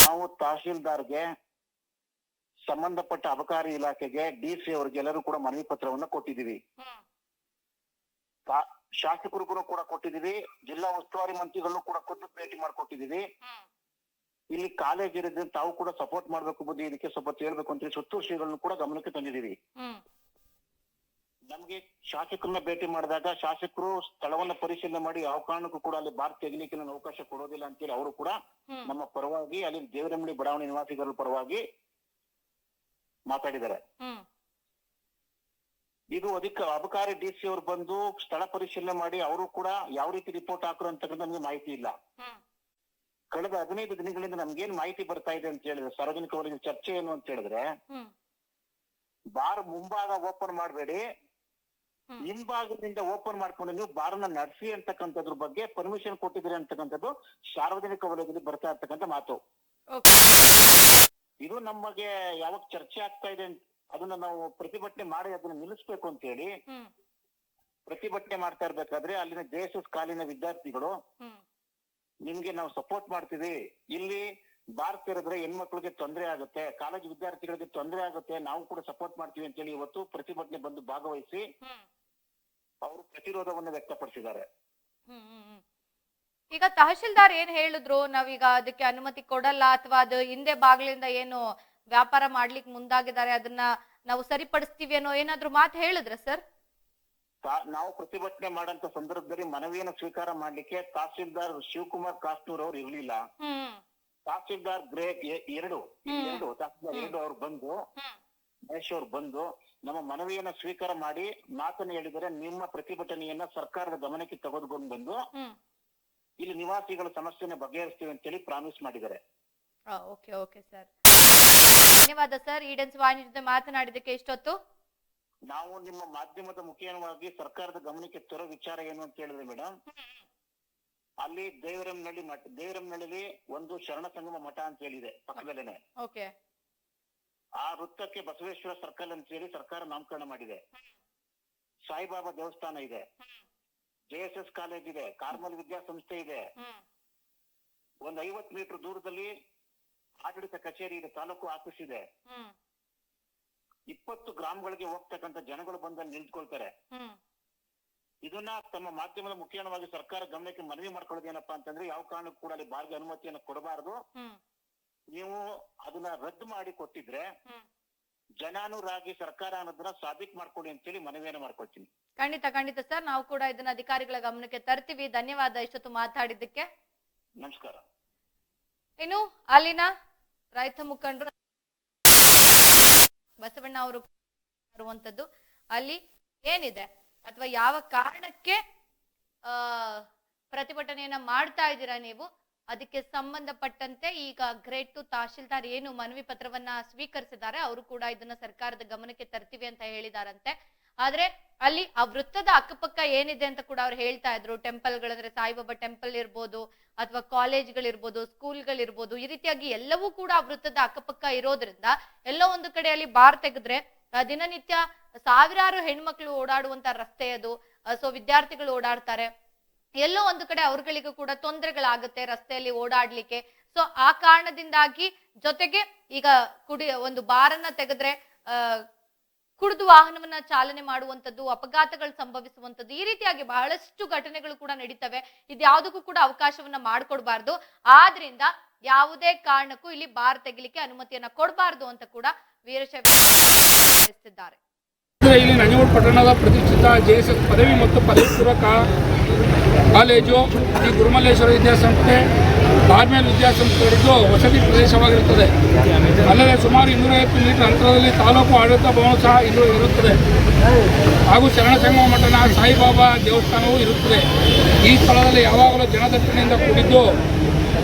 ನಾವು ತಹಶೀಲ್ದಾರ್ಗೆ ಸಂಬಂಧಪಟ್ಟ ಅಬಕಾರಿ ಇಲಾಖೆಗೆ ಡಿ ಸಿ ಅವರಿಗೆ ಎಲ್ಲರೂ ಕೂಡ ಮನವಿ ಪತ್ರವನ್ನ ಕೊಟ್ಟಿದೀವಿ ಶಾಸಕರಿಗೂ ಕೂಡ ಕೊಟ್ಟಿದೀವಿ ಜಿಲ್ಲಾ ಉಸ್ತುವಾರಿ ಮಂತ್ರಿಗಳನ್ನು ಕೂಡ ಖುದ್ದು ಭೇಟಿ ಮಾಡ್ಕೊಟ್ಟಿದೀವಿ ಇಲ್ಲಿ ಕಾಲೇಜ್ ಇರೋದ್ರಿಂದ ತಾವು ಕೂಡ ಸಪೋರ್ಟ್ ಮಾಡ್ಬೇಕು ಬುದ್ಧಿ ಇದಕ್ಕೆ ಸ್ವಲ್ಪ ಹೇಳ್ಬೇಕು ಅಂತ ಸುತ್ತೂರು ಶ್ರೀಗಳನ್ನು ಕೂಡ ಗಮನಕ್ಕೆ ತಂದಿದ್ದೀವಿ. ನಮ್ಗೆ ಶಾಸಕರನ್ನ ಭೇಟಿ ಮಾಡಿದಾಗ ಶಾಸಕರು ಸ್ಥಳವನ್ನ ಪರಿಶೀಲನೆ ಮಾಡಿ ಯಾವ ಕಾರಣಕ್ಕೂ ಕೂಡ ಅಲ್ಲಿ ಬಾರ್ ತೆಗಿಲಿಕ್ಕೆ ನಾನು ಅವಕಾಶ ಕೊಡೋದಿಲ್ಲ ಅಂತೇಳಿ ಅವರು ಕೂಡ ನಮ್ಮ ಪರವಾಗಿ ಅಲ್ಲಿ ದೇವರಮಳಿ ಬಡಾವಣೆ ನಿವಾಸಿಗಳ ಪರವಾಗಿ ಮಾತಾಡಿದ್ದಾರೆ. ಇದು ಅಧಿಕ ಅಬಕಾರಿ ಡಿ ಸಿ ಅವರು ಬಂದು ಸ್ಥಳ ಪರಿಶೀಲನೆ ಮಾಡಿ ಅವರು ಕೂಡ ಯಾವ ರೀತಿ ರಿಪೋರ್ಟ್ ಹಾಕರು ಅಂತಕ್ಕಂಥ ನಮಗೆ ಮಾಹಿತಿ ಇಲ್ಲ. ಕಳೆದ ಹದಿನೈದು ದಿನಗಳಿಂದ ನಮ್ಗೇನ್ ಮಾಹಿತಿ ಬರ್ತಾ ಇದೆ ಅಂತ ಹೇಳಿದ್ರೆ ಸಾರ್ವಜನಿಕ ವಲಯದ ಚರ್ಚೆ ಏನು ಅಂತ ಹೇಳಿದ್ರೆ ಬಾರ್ ಮುಂಭಾಗ ಓಪನ್ ಮಾಡಬೇಡಿ. ಹಿಂಭಾಗದಿಂದ ಓಪನ್ ಮಾಡ್ಕೊಂಡು ನೀವು ಬಾರ್ನ ನಡೆಸಿ ಅಂತಕ್ಕಂಥದ್ರ ಬಗ್ಗೆ ಪರ್ಮಿಷನ್ ಕೊಟ್ಟಿದ್ದೀರಿ ಅಂತಕ್ಕಂಥದ್ದು ಸಾರ್ವಜನಿಕ ವಲಯದಲ್ಲಿ ಬರ್ತಾ ಇರ್ತಕ್ಕಂಥ ಮಾತು. ಇದು ನಮಗೆ ಯಾವಾಗ ಚರ್ಚೆ ಆಗ್ತಾ ಇದೆ ಅಂತ- ಅದನ್ನ ನಾವು ಪ್ರತಿಭಟನೆ ಮಾಡಿ ಅದನ್ನ ನಿಲ್ಲಿಸ್ಬೇಕು ಅಂತ ಹೇಳಿ ಪ್ರತಿಭಟನೆ ಮಾಡ್ತಾ ಇರ್ಬೇಕಾದ್ರೆ ಅಲ್ಲಿನ ಜೆ ಎಸ್ ಎಸ್ ಕಾಲಿನ ವಿದ್ಯಾರ್ಥಿಗಳು ನಿಮ್ಗೆ ನಾವು ಸಪೋರ್ಟ್ ಮಾಡ್ತೀವಿ. ಇಲ್ಲಿ ಬಾರ್ ತೆರೆದ್ರೆ ಹೆಣ್ಮಕ್ಳಿಗೆ ತೊಂದರೆ ಆಗುತ್ತೆ ಕಾಲೇಜ್ ವಿದ್ಯಾರ್ಥಿಗಳಿಗೆ ತೊಂದರೆ ಆಗುತ್ತೆ ನಾವು ಕೂಡ ಸಪೋರ್ಟ್ ಮಾಡ್ತೀವಿ ಅಂತೇಳಿ ಇವತ್ತು ಪ್ರತಿಭಟನೆ ಬಂದು ಭಾಗವಹಿಸಿ ಅವರು ಪ್ರತಿರೋಧವನ್ನು ವ್ಯಕ್ತಪಡಿಸಿದ್ದಾರೆ. ಈಗ ತಹಶೀಲ್ದಾರ್ ಏನ್ ಹೇಳಿದ್ರು? ನಾವೀಗ ಅದಕ್ಕೆ ಅನುಮತಿ ಕೊಡಲ್ಲ ಅಥವಾ ಅದು ಹಿಂದೆ ಬಾಗ್ಲಿಂದ ಏನು ವ್ಯಾಪಾರ ಮಾಡ್ಲಿಕ್ಕೆ ಮುಂದಾಗಿದ್ದಾರೆ ಅದನ್ನ ನಾವು ಸರಿಪಡಿಸ್ತೀವಿ ಅನ್ನೋ ಏನಾದ್ರು ಮಾತು ಹೇಳಿದ್ರ ಸರ್? ನಾವು ಪ್ರತಿಭಟನೆ ಮಾಡಂತ ಸಂದರ್ಭದಲ್ಲಿ ಮನವಿಯನ್ನು ಸ್ವೀಕಾರ ಮಾಡ್ಲಿಕ್ಕೆ ತಹಸೀಲ್ದಾರ್ ಶಿವಕುಮಾರ್ ಕಾಸ್ನೂರ್ ಅವರು ಇರ್ಲಿಲ್ಲ. ತಹಸೀಲ್ದಾರ್ ಗ್ರೇ ಎ- ಎರಡು. ಎರಡು ತಹಸೀಲ್ದಾರ್ ಎರಡು ಅವ್ರು ಬಂದು ಮಹೇಶ್ ಅವ್ರು ಬಂದು ನಮ್ಮ ಮನವಿಯನ್ನ ಸ್ವೀಕಾರ ಮಾಡಿ ಮಾತನ್ನ ಹೇಳಿದರೆ ನಿಮ್ಮ ಪ್ರತಿಭಟನೆಯನ್ನ ಸರ್ಕಾರದ ಗಮನಕ್ಕೆ ತೆಗೆದುಕೊಂಡು ಬಂದು ಇಲ್ಲಿ ನಿವಾಸಿಗಳ ಸಮಸ್ಯೆನ ಬಗೆಹರಿಸ್ತೀವಿ ಅಂತೇಳಿ ಪ್ರಾಮಿಸ್ ಮಾಡಿದ್ದಾರೆ. ಧನ್ಯವಾದ ಸರ್. ಈಡನ್ಸ್ ವಾಹಿನಿ ಜೊತೆ ಮಾತನಾಡಿದಕ್ಕೆ ಇಷ್ಟೊತ್ತು ನಾವು ನಿಮ್ಮ ಮಾಧ್ಯಮದ ಮುಖೇನವಾಗಿ ಸರ್ಕಾರದ ಗಮನಕ್ಕೆ ತರೋ ವಿಚಾರ ಏನು ಅಂತ ಹೇಳಿದ್ರೆ ಮೇಡಮ್ ಅಲ್ಲಿ ದೇವರಂನಳ್ಳಿ ಮಠ ದೇವರಂನಳ್ಳಿ ಒಂದು ಶರಣ ಸಂಗಮ ಮಠ ಅಂತ ಹೇಳಿದೆ ಪಕ್ಕದಲ್ಲೇನೆ. ಓಕೆ. ಆ ವೃತ್ತಕ್ಕೆ ಬಸವೇಶ್ವರ ಸರ್ಕಲ್ ಅಂತ ಹೇಳಿ ಸರ್ಕಾರ ನಾಮಕರಣ ಮಾಡಿದೆ. ಸಾಯಿಬಾಬಾ ದೇವಸ್ಥಾನ ಇದೆ. ಜೆಎಸ್ಎಸ್ ಎಸ್ ಎಸ್ ಕಾಲೇಜ್ ಇದೆ. ಕಾರ್ಮಲ್ ವಿದ್ಯಾಸಂಸ್ಥೆ ಇದೆ. ಒಂದ್ ಐವತ್ ಮೀಟರ್ ದೂರದಲ್ಲಿ ಆಡಳಿತ ಕಚೇರಿ ಇದೆ ತಾಲೂಕು ಆಫೀಸ್ ಇದೆ. ಇಪ್ಪತ್ತು ಗ್ರಾಮಗಳಿಗೆ ಹೋಗ್ತಕ್ಕಂತ ಜನಗಳು ಬಂದಲ್ಲಿ ನಿಂತ್ಕೊಳ್ತಾರೆ. ಇದನ್ನ ತಮ್ಮ ಮಾಧ್ಯಮದ ಮುಖ್ಯವಾಗಿ ಸರ್ಕಾರ ಗಮನಕ್ಕೆ ಮನವಿ ಮಾಡ್ಕೊಳ್ಳೋದು ಏನಪ್ಪಾ ಅಂತಂದ್ರೆ ಯಾವ ಕಾರಣಕ್ಕೂ ಕೂಡ ಅಲ್ಲಿ ಬಾರಿಗೆ ಅನುಮತಿಯನ್ನು ಕೊಡಬಾರದು. ನೀವು ಅದನ್ನ ರದ್ದು ಮಾಡಿ ಕೊಟ್ಟಿದ್ರೆ ಜನಾನುರಾಗಿ ಸರ್ಕಾರ ಅನ್ನೋದನ್ನ ಸಾಬೀತ್ ಮಾಡ್ಕೊಡಿ ಅಂತೇಳಿ ಮನವಿಯನ್ನು ಮಾಡ್ಕೊಳ್ತೀನಿ. ಖಂಡಿತ ಖಂಡಿತ ಸರ್. ನಾವು ಕೂಡ ಇದನ್ನ ಅಧಿಕಾರಿಗಳ ಗಮನಕ್ಕೆ ತರ್ತೀವಿ. ಧನ್ಯವಾದ ಇಷ್ಟೊತ್ತು ಮಾತಾಡಿದ್ದಕ್ಕೆ. ನಮಸ್ಕಾರ. ಇನ್ನು ಅಲ್ಲಿನ ರೈತ ಮುಖಂಡರು ಬಸವಣ್ಣ ಅವರು ಬರುವಂತದ್ದು ಅಲ್ಲಿ ಏನಿದೆ? ಅಥವಾ ಯಾವ ಕಾರಣಕ್ಕೆ, ಆ, ಪ್ರತಿಭಟನೆಯನ್ನ ಮಾಡ್ತಾ ಇದ್ದೀರಾ ನೀವು? ಅದಕ್ಕೆ ಸಂಬಂಧಪಟ್ಟಂತೆ ಈಗ ಗ್ರೇಟ್ ಟು ತಹಶೀಲ್ದಾರ್ ಏನು ಮನವಿ ಪತ್ರವನ್ನ ಸ್ವೀಕರಿಸಿದ್ದಾರೆ. ಅವರು ಕೂಡ ಇದನ್ನ ಸರ್ಕಾರದ ಗಮನಕ್ಕೆ ತರ್ತೀವಿ ಅಂತ ಹೇಳಿದಾರಂತೆ. ಆದ್ರೆ ಅಲ್ಲಿ ಆ ವೃತ್ತದ ಅಕ್ಕಪಕ್ಕ ಏನಿದೆ ಅಂತ ಕೂಡ ಅವ್ರು ಹೇಳ್ತಾ ಇದ್ರು. ಟೆಂಪಲ್ಗಳಂದ್ರೆ ಸಾಯಿಬಾಬಾ ಟೆಂಪಲ್ ಇರ್ಬೋದು, ಅಥವಾ ಕಾಲೇಜ್ಗಳಿರ್ಬೋದು, ಸ್ಕೂಲ್ಗಳಿರ್ಬೋದು, ಈ ರೀತಿಯಾಗಿ ಎಲ್ಲವೂ ಕೂಡ ಆ ವೃತ್ತದ ಅಕ್ಕಪಕ್ಕ ಇರೋದ್ರಿಂದ ಎಲ್ಲೋ ಒಂದು ಕಡೆ ಅಲ್ಲಿ ಬಾರ್ ತೆಗೆದ್ರೆ ದಿನನಿತ್ಯ ಸಾವಿರಾರು ಹೆಣ್ಮಕ್ಳು ಓಡಾಡುವಂತ ರಸ್ತೆ ಅದು. ಸೊ ವಿದ್ಯಾರ್ಥಿಗಳು ಓಡಾಡ್ತಾರೆ. ಎಲ್ಲೋ ಒಂದು ಕಡೆ ಅವ್ರಗಳಿಗೂ ಕೂಡ ತೊಂದರೆಗಳಾಗುತ್ತೆ ರಸ್ತೆಯಲ್ಲಿ ಓಡಾಡ್ಲಿಕ್ಕೆ. ಸೊ ಆ ಕಾರಣದಿಂದಾಗಿ ಜೊತೆಗೆ ಈಗ ಕುಡಿ, ಒಂದು ಬಾರನ್ನ ತೆಗೆದ್ರೆ, ಆ ಕುಡಿದು ವಾಹನವನ್ನ ಚಾಲನೆ ಮಾಡುವಂತದ್ದು ಅಪಘಾತಗಳು ಸಂಭವಿಸುವಂತದ್ದು ಈ ರೀತಿಯಾಗಿ ಬಹಳಷ್ಟು ಘಟನೆಗಳು ಕೂಡ ನಡೀತವೆ. ಇದ್ಯಾವುದಕ್ಕೂ ಕೂಡ ಅವಕಾಶವನ್ನ ಮಾಡ್ಕೊಡ್ಬಾರ್ದು. ಆದ್ರಿಂದ ಯಾವುದೇ ಕಾರಣಕ್ಕೂ ಇಲ್ಲಿ ಬಾರ್ ತೆಗಿಲಿಕ್ಕೆ ಅನುಮತಿಯನ್ನ ಕೊಡಬಾರ್ದು ಅಂತ ಕೂಡ ವೀರಶೈವ ತಿಳಿಸಿದ್ದಾರೆ. ಇಲ್ಲಿ ನಂಜನಗೂಡು ಪಟ್ಟಣದ ಪ್ರತಿಷ್ಠಿತ ಜೆಎಸ್ಎಸ್ ಪದವಿ ಮತ್ತು ಪದವಿ ಪೂರ್ವ ಕಾಲೇಜು ಈ ಗುರುಮಲ್ಲೇಶ್ವರ ವಿದ್ಯಾಸಂಸ್ಥೆ, ಬಾರ್ಮೇಲ್ ವಿದ್ಯಾಸಂಸ್ಥೆಗಳಿದ್ದು ವಸತಿ ಪ್ರದೇಶವಾಗಿರುತ್ತದೆ. ಅಲ್ಲದೆ ಸುಮಾರು ಇನ್ನೂರೈವತ್ತು ಮೀಟರ್ ಅಂತರದಲ್ಲಿ ತಾಲೂಕು ಆಡಳಿತ ಭವನ ಸಹ ಇದು ಇರುತ್ತದೆ. ಹಾಗೂ ಶರಣ ಸಂಗಮ ಮಠನ ಸಾಯಿಬಾಬಾ ದೇವಸ್ಥಾನವೂ ಇರುತ್ತದೆ. ಈ ಸ್ಥಳದಲ್ಲಿ ಯಾವಾಗಲೂ ಜನದಟ್ಟಣೆಯಿಂದ ಕೂಡಿದ್ದು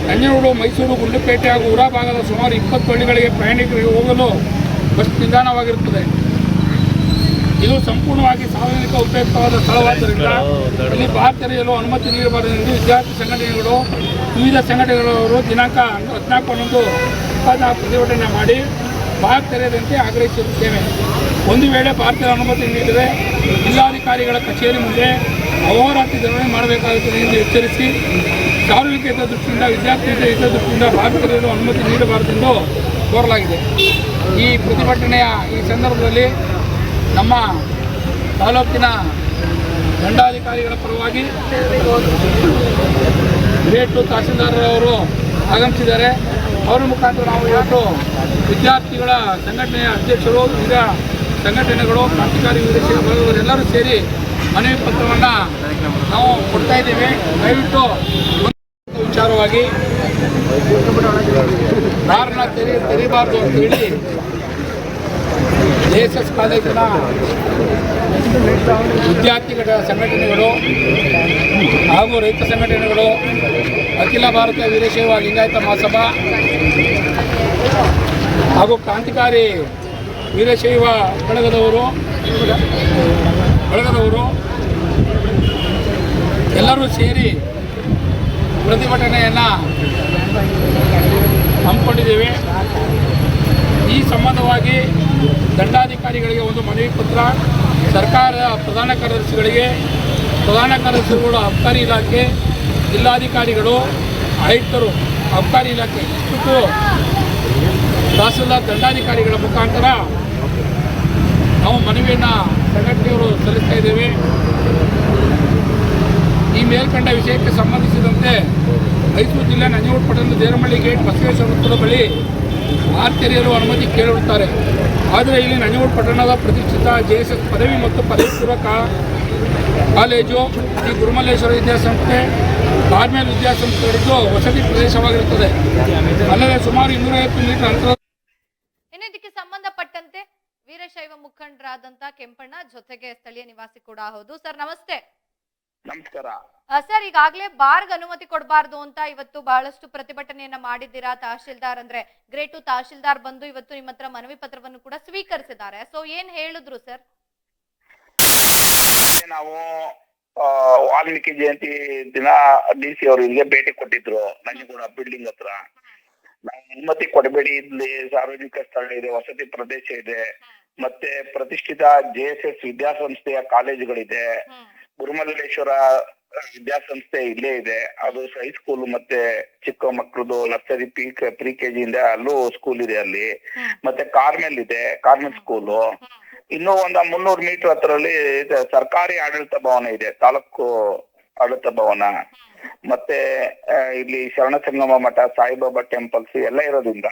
ನಂಜನಗೂಡು ಮೈಸೂರು, ಗುಂಡ್ಲುಪೇಟೆ ಹಾಗೂ ಉರಾ ಭಾಗದ ಸುಮಾರು ಇಪ್ಪತ್ತು ಹಳ್ಳಿಗಳಿಗೆ ಪ್ರಯಾಣಿಕರಿಗೆ ಹೋಗಲು ಬಸ್ ನಿಲ್ದಾಣವಾಗಿರುತ್ತದೆ. ಇದು ಸಂಪೂರ್ಣವಾಗಿ ಸಾರ್ವಜನಿಕ ಉಪಯುಕ್ತವಾದ ಸ್ಥಳವಾದ್ದರಿಂದ ಇಲ್ಲಿ ಬಾರ್ ತೆರೆಯಲು ಅನುಮತಿ ನೀಡಬಾರದು ಎಂದು ವಿದ್ಯಾರ್ಥಿ ಸಂಘಟನೆಗಳು ವಿವಿಧ ಸಂಘಟನೆಗಳವರು ದಿನಾಂಕ ಹದಿನಾಲ್ಕು ಹನ್ನೊಂದು ಇಪ್ಪತ್ನಾಲ್ಕು ಪ್ರತಿಭಟನೆ ಮಾಡಿ ಬಾರ್ ತೆರೆಯದಂತೆ ಆಗ್ರಹಿಸಿರುತ್ತೇವೆ. ಒಂದು ವೇಳೆ ಭಾರತೀಯ ಅನುಮತಿ ನೀಡಿದರೆ ಜಿಲ್ಲಾಧಿಕಾರಿಗಳ ಕಚೇರಿ ಮುಂದೆ ಅಹೋರಾತ್ರಿ ಧರಣಿ ಮಾಡಬೇಕಾಗುತ್ತದೆ ಎಂದು ಎಚ್ಚರಿಸಿ ಸಾರ್ವಜನಿಕ ಹಿತದೃಷ್ಟಿಯಿಂದ ವಿದ್ಯಾರ್ಥಿ ಹಿತದೃಷ್ಟಿಯಿಂದ ತೆರೆಯಲು ಅನುಮತಿ ನೀಡಬಾರದೆಂದು ಕೋರಲಾಗಿದೆ. ಈ ಪ್ರತಿಭಟನೆಯ ಈ ಸಂದರ್ಭದಲ್ಲಿ ನಮ್ಮ ತಾಲೂಕಿನ ದಂಡಾಧಿಕಾರಿಗಳ ಪರವಾಗಿ ಗ್ರೇಟ್ ತಹಸೀಲ್ದಾರರವರು ಆಗಮಿಸಿದ್ದಾರೆ. ಅವರ ಮುಖಾಂತರ ನಾವು ಇವತ್ತು ವಿದ್ಯಾರ್ಥಿಗಳ ಸಂಘಟನೆಯ ಅಧ್ಯಕ್ಷರು ವಿವಿಧ ಸಂಘಟನೆಗಳು ಕ್ರಾಂತಿಕಾರಿ ಎಲ್ಲರೂ ಸೇರಿ ಮನವಿ ಪತ್ರವನ್ನು ನಾವು ಕೊಡ್ತಾ ಇದ್ದೀವಿ. ದಯವಿಟ್ಟು ವಿಚಾರವಾಗಿ ದಾರನ ತೆರೆ ಅಂತ ಅಂತೇಳಿ ಎಸ್ ಎಸ್ ಕಾಲೇಜಿನ ವಿದ್ಯಾರ್ಥಿಗಳ ಸಂಘಟನೆಗಳು ಹಾಗೂ ರೈತ ಸಂಘಟನೆಗಳು, ಅಖಿಲ ಭಾರತ ವೀರಶೈವ ಲಿಂಗಾಯತ ಮಹಾಸಭಾ ಹಾಗೂ ಕ್ರಾಂತಿಕಾರಿ ವೀರಶೈವ ಬಳಗದವರು ಬಳಗದವರು ಎಲ್ಲರೂ ಸೇರಿ ಪ್ರತಿಭಟನೆಯನ್ನು ಹಮ್ಮಿಕೊಂಡಿದ್ದೇವೆ. ಈ ಸಂಬಂಧವಾಗಿ ದಂಡಾಧಿಕಾರಿಗಳಿಗೆ ಒಂದು ಮನವಿ ಪತ್ರ ಸರ್ಕಾರ ಪ್ರಧಾನ ಕಾರ್ಯದರ್ಶಿಗಳಿಗೆ, ಪ್ರಧಾನ ಕಾರ್ಯದರ್ಶಿಗಳು, ಅಬಕಾರಿ ಇಲಾಖೆ, ಜಿಲ್ಲಾಧಿಕಾರಿಗಳು, ಆಯುಕ್ತರು, ಅಬಕಾರಿ ಇಲಾಖೆ, ಇಷ್ಟು ತಹಸೀಲ್ದಾರ್ ದಂಡಾಧಿಕಾರಿಗಳ ಮುಖಾಂತರ ನಾವು ಮನವಿಯನ್ನು ಸಂಘಟನೆಯವರು ಸಲ್ಲಿಸ್ತಾ ಇದ್ದೇವೆ. ಈ ಮೇಲ್ಕಂಡ ವಿಷಯಕ್ಕೆ ಸಂಬಂಧಿಸಿದಂತೆ ಮೈಸೂರು ಜಿಲ್ಲೆ ನಂಜನಗೂಡು ಪಟ್ಟಣದ ದೇರಮಳ್ಳಿ ಗೇಟ್ ಬಸವೇಶ್ವರ ಬಳಿ ಆರ್ ತೆರೆಯಲು ಅನುಮತಿ ಕೇಳಿರುತ್ತಾರೆ. ಆದರೆ ಇಲ್ಲಿ ನಂಜನಗೂಡು ಪಟ್ಟಣದ ಪ್ರತಿಷ್ಠಿತ ಜೆ ಎಸ್ ಎಸ್ ಪದವಿ ಮತ್ತು ಪದವಿ ಪೂರ್ವ ಕಾಲೇಜು ಈ ಗುರುಮಲ್ಲೇಶ್ವರ ವಿದ್ಯಾಸಂಸ್ಥೆ ಕಾರ್ಮೇಲ್ ವಿದ್ಯಾಸಂಸ್ಥೆಗಳಿದ್ದು ವಸತಿ ಪ್ರದೇಶವಾಗಿರುತ್ತದೆ. ಅಲ್ಲದೆ ಸುಮಾರು ಇನ್ನೂರೈವತ್ತು ಮೀಟರ್ ಅಂತರ ಇದಕ್ಕೆ ಸಂಬಂಧಪಟ್ಟಂತೆ ವೀರಶೈವ ಮುಖಂಡರಾದಂತ ಕೆಂಪಣ್ಣ ಜೊತೆಗೆ ಸ್ಥಳೀಯ ನಿವಾಸಿ ಕೂಡ ಹೌದು. ಸರ್ ನಮಸ್ತೆ. ನಮಸ್ಕಾರ. ಸರ್ ಈಗಾಗಲೇ ಬಾರ್ಗ್ ಅನುಮತಿ ಕೊಡಬಾರ್ದು ಅಂತ ಇವತ್ತು ಬಹಳಷ್ಟು ಪ್ರತಿಭಟನೆಯನ್ನ ಮಾಡಿದ್ದೀರಾ ತಹಶೀಲ್ದಾರ್ ಅಂದ್ರೆ? ಗ್ರೇಟು ತಹಶೀಲ್ದಾರ್ ಬಂದು ಇವತ್ತು ನಿಮ್ಮ ಹತ್ರ ಮನವಿ ಪತ್ರವನ್ನು ಕೂಡ ಸ್ವೀಕರಿಸಿದ್ದಾರೆ. ಸೊ ಏನ್ ಹೇಳಿದ್ರು ಸರ್? ನಾವು ಆ, ವಾಲ್ಮೀಕಿ ಜಯಂತಿ ದಿನ ಡಿ ಸಿ ಅವರು ಇಲ್ಲಿಗೆ ಭೇಟಿ ಕೊಟ್ಟಿದ್ರು ನಂಜನಗೂಡ ಬಿಲ್ಡಿಂಗ್ ಹತ್ರ. ನಾವು ಅನುಮತಿ ಕೊಡಬೇಡಿ ಇಲ್ಲಿ ಸಾರ್ವಜನಿಕ ಸ್ಥಳ ಇದೆ ವಸತಿ ಪ್ರದೇಶ ಇದೆ ಮತ್ತೆ ಪ್ರತಿಷ್ಠಿತ ಜೆ ಎಸ್ ಎಸ್ ವಿದ್ಯಾಸಂಸ್ಥೆಯ ಕಾಲೇಜುಗಳಿದೆ. ಗುರುಮಲ್ಲೇಶ್ವರ ವಿದ್ಯಾಸಂಸ್ಥೆ ಇಲ್ಲೇ ಇದೆ. ಅದು ಹೈಸ್ಕೂಲ್ ಮತ್ತೆ ಚಿಕ್ಕ ಮಕ್ಕಳದು ನರ್ಸರಿ ಪಿ ಪ್ರಿ ಕೆ ಇಂದ ಅಲ್ಲೂ ಸ್ಕೂಲ್ ಇದೆ ಅಲ್ಲಿ. ಮತ್ತೆ ಕಾರ್ಮೆಲ್ ಇದೆ ಕಾರ್ಮೆಲ್ ಸ್ಕೂಲು ಇನ್ನು ಒಂದ ಮುನ್ನೂರು ಮೀಟರ್ ಹತ್ರ ಸರ್ಕಾರಿ ಆಡಳಿತ ಭವನ ಇದೆ, ತಾಲೂಕು ಆಡಳಿತ ಭವನ. ಮತ್ತೆ ಇಲ್ಲಿ ಶರಣ ಸಂಗಮ ಮಠ ಸಾಯಿಬಾಬಾ ಟೆಂಪಲ್ಸ್ ಎಲ್ಲ ಇರೋದ್ರಿಂದ.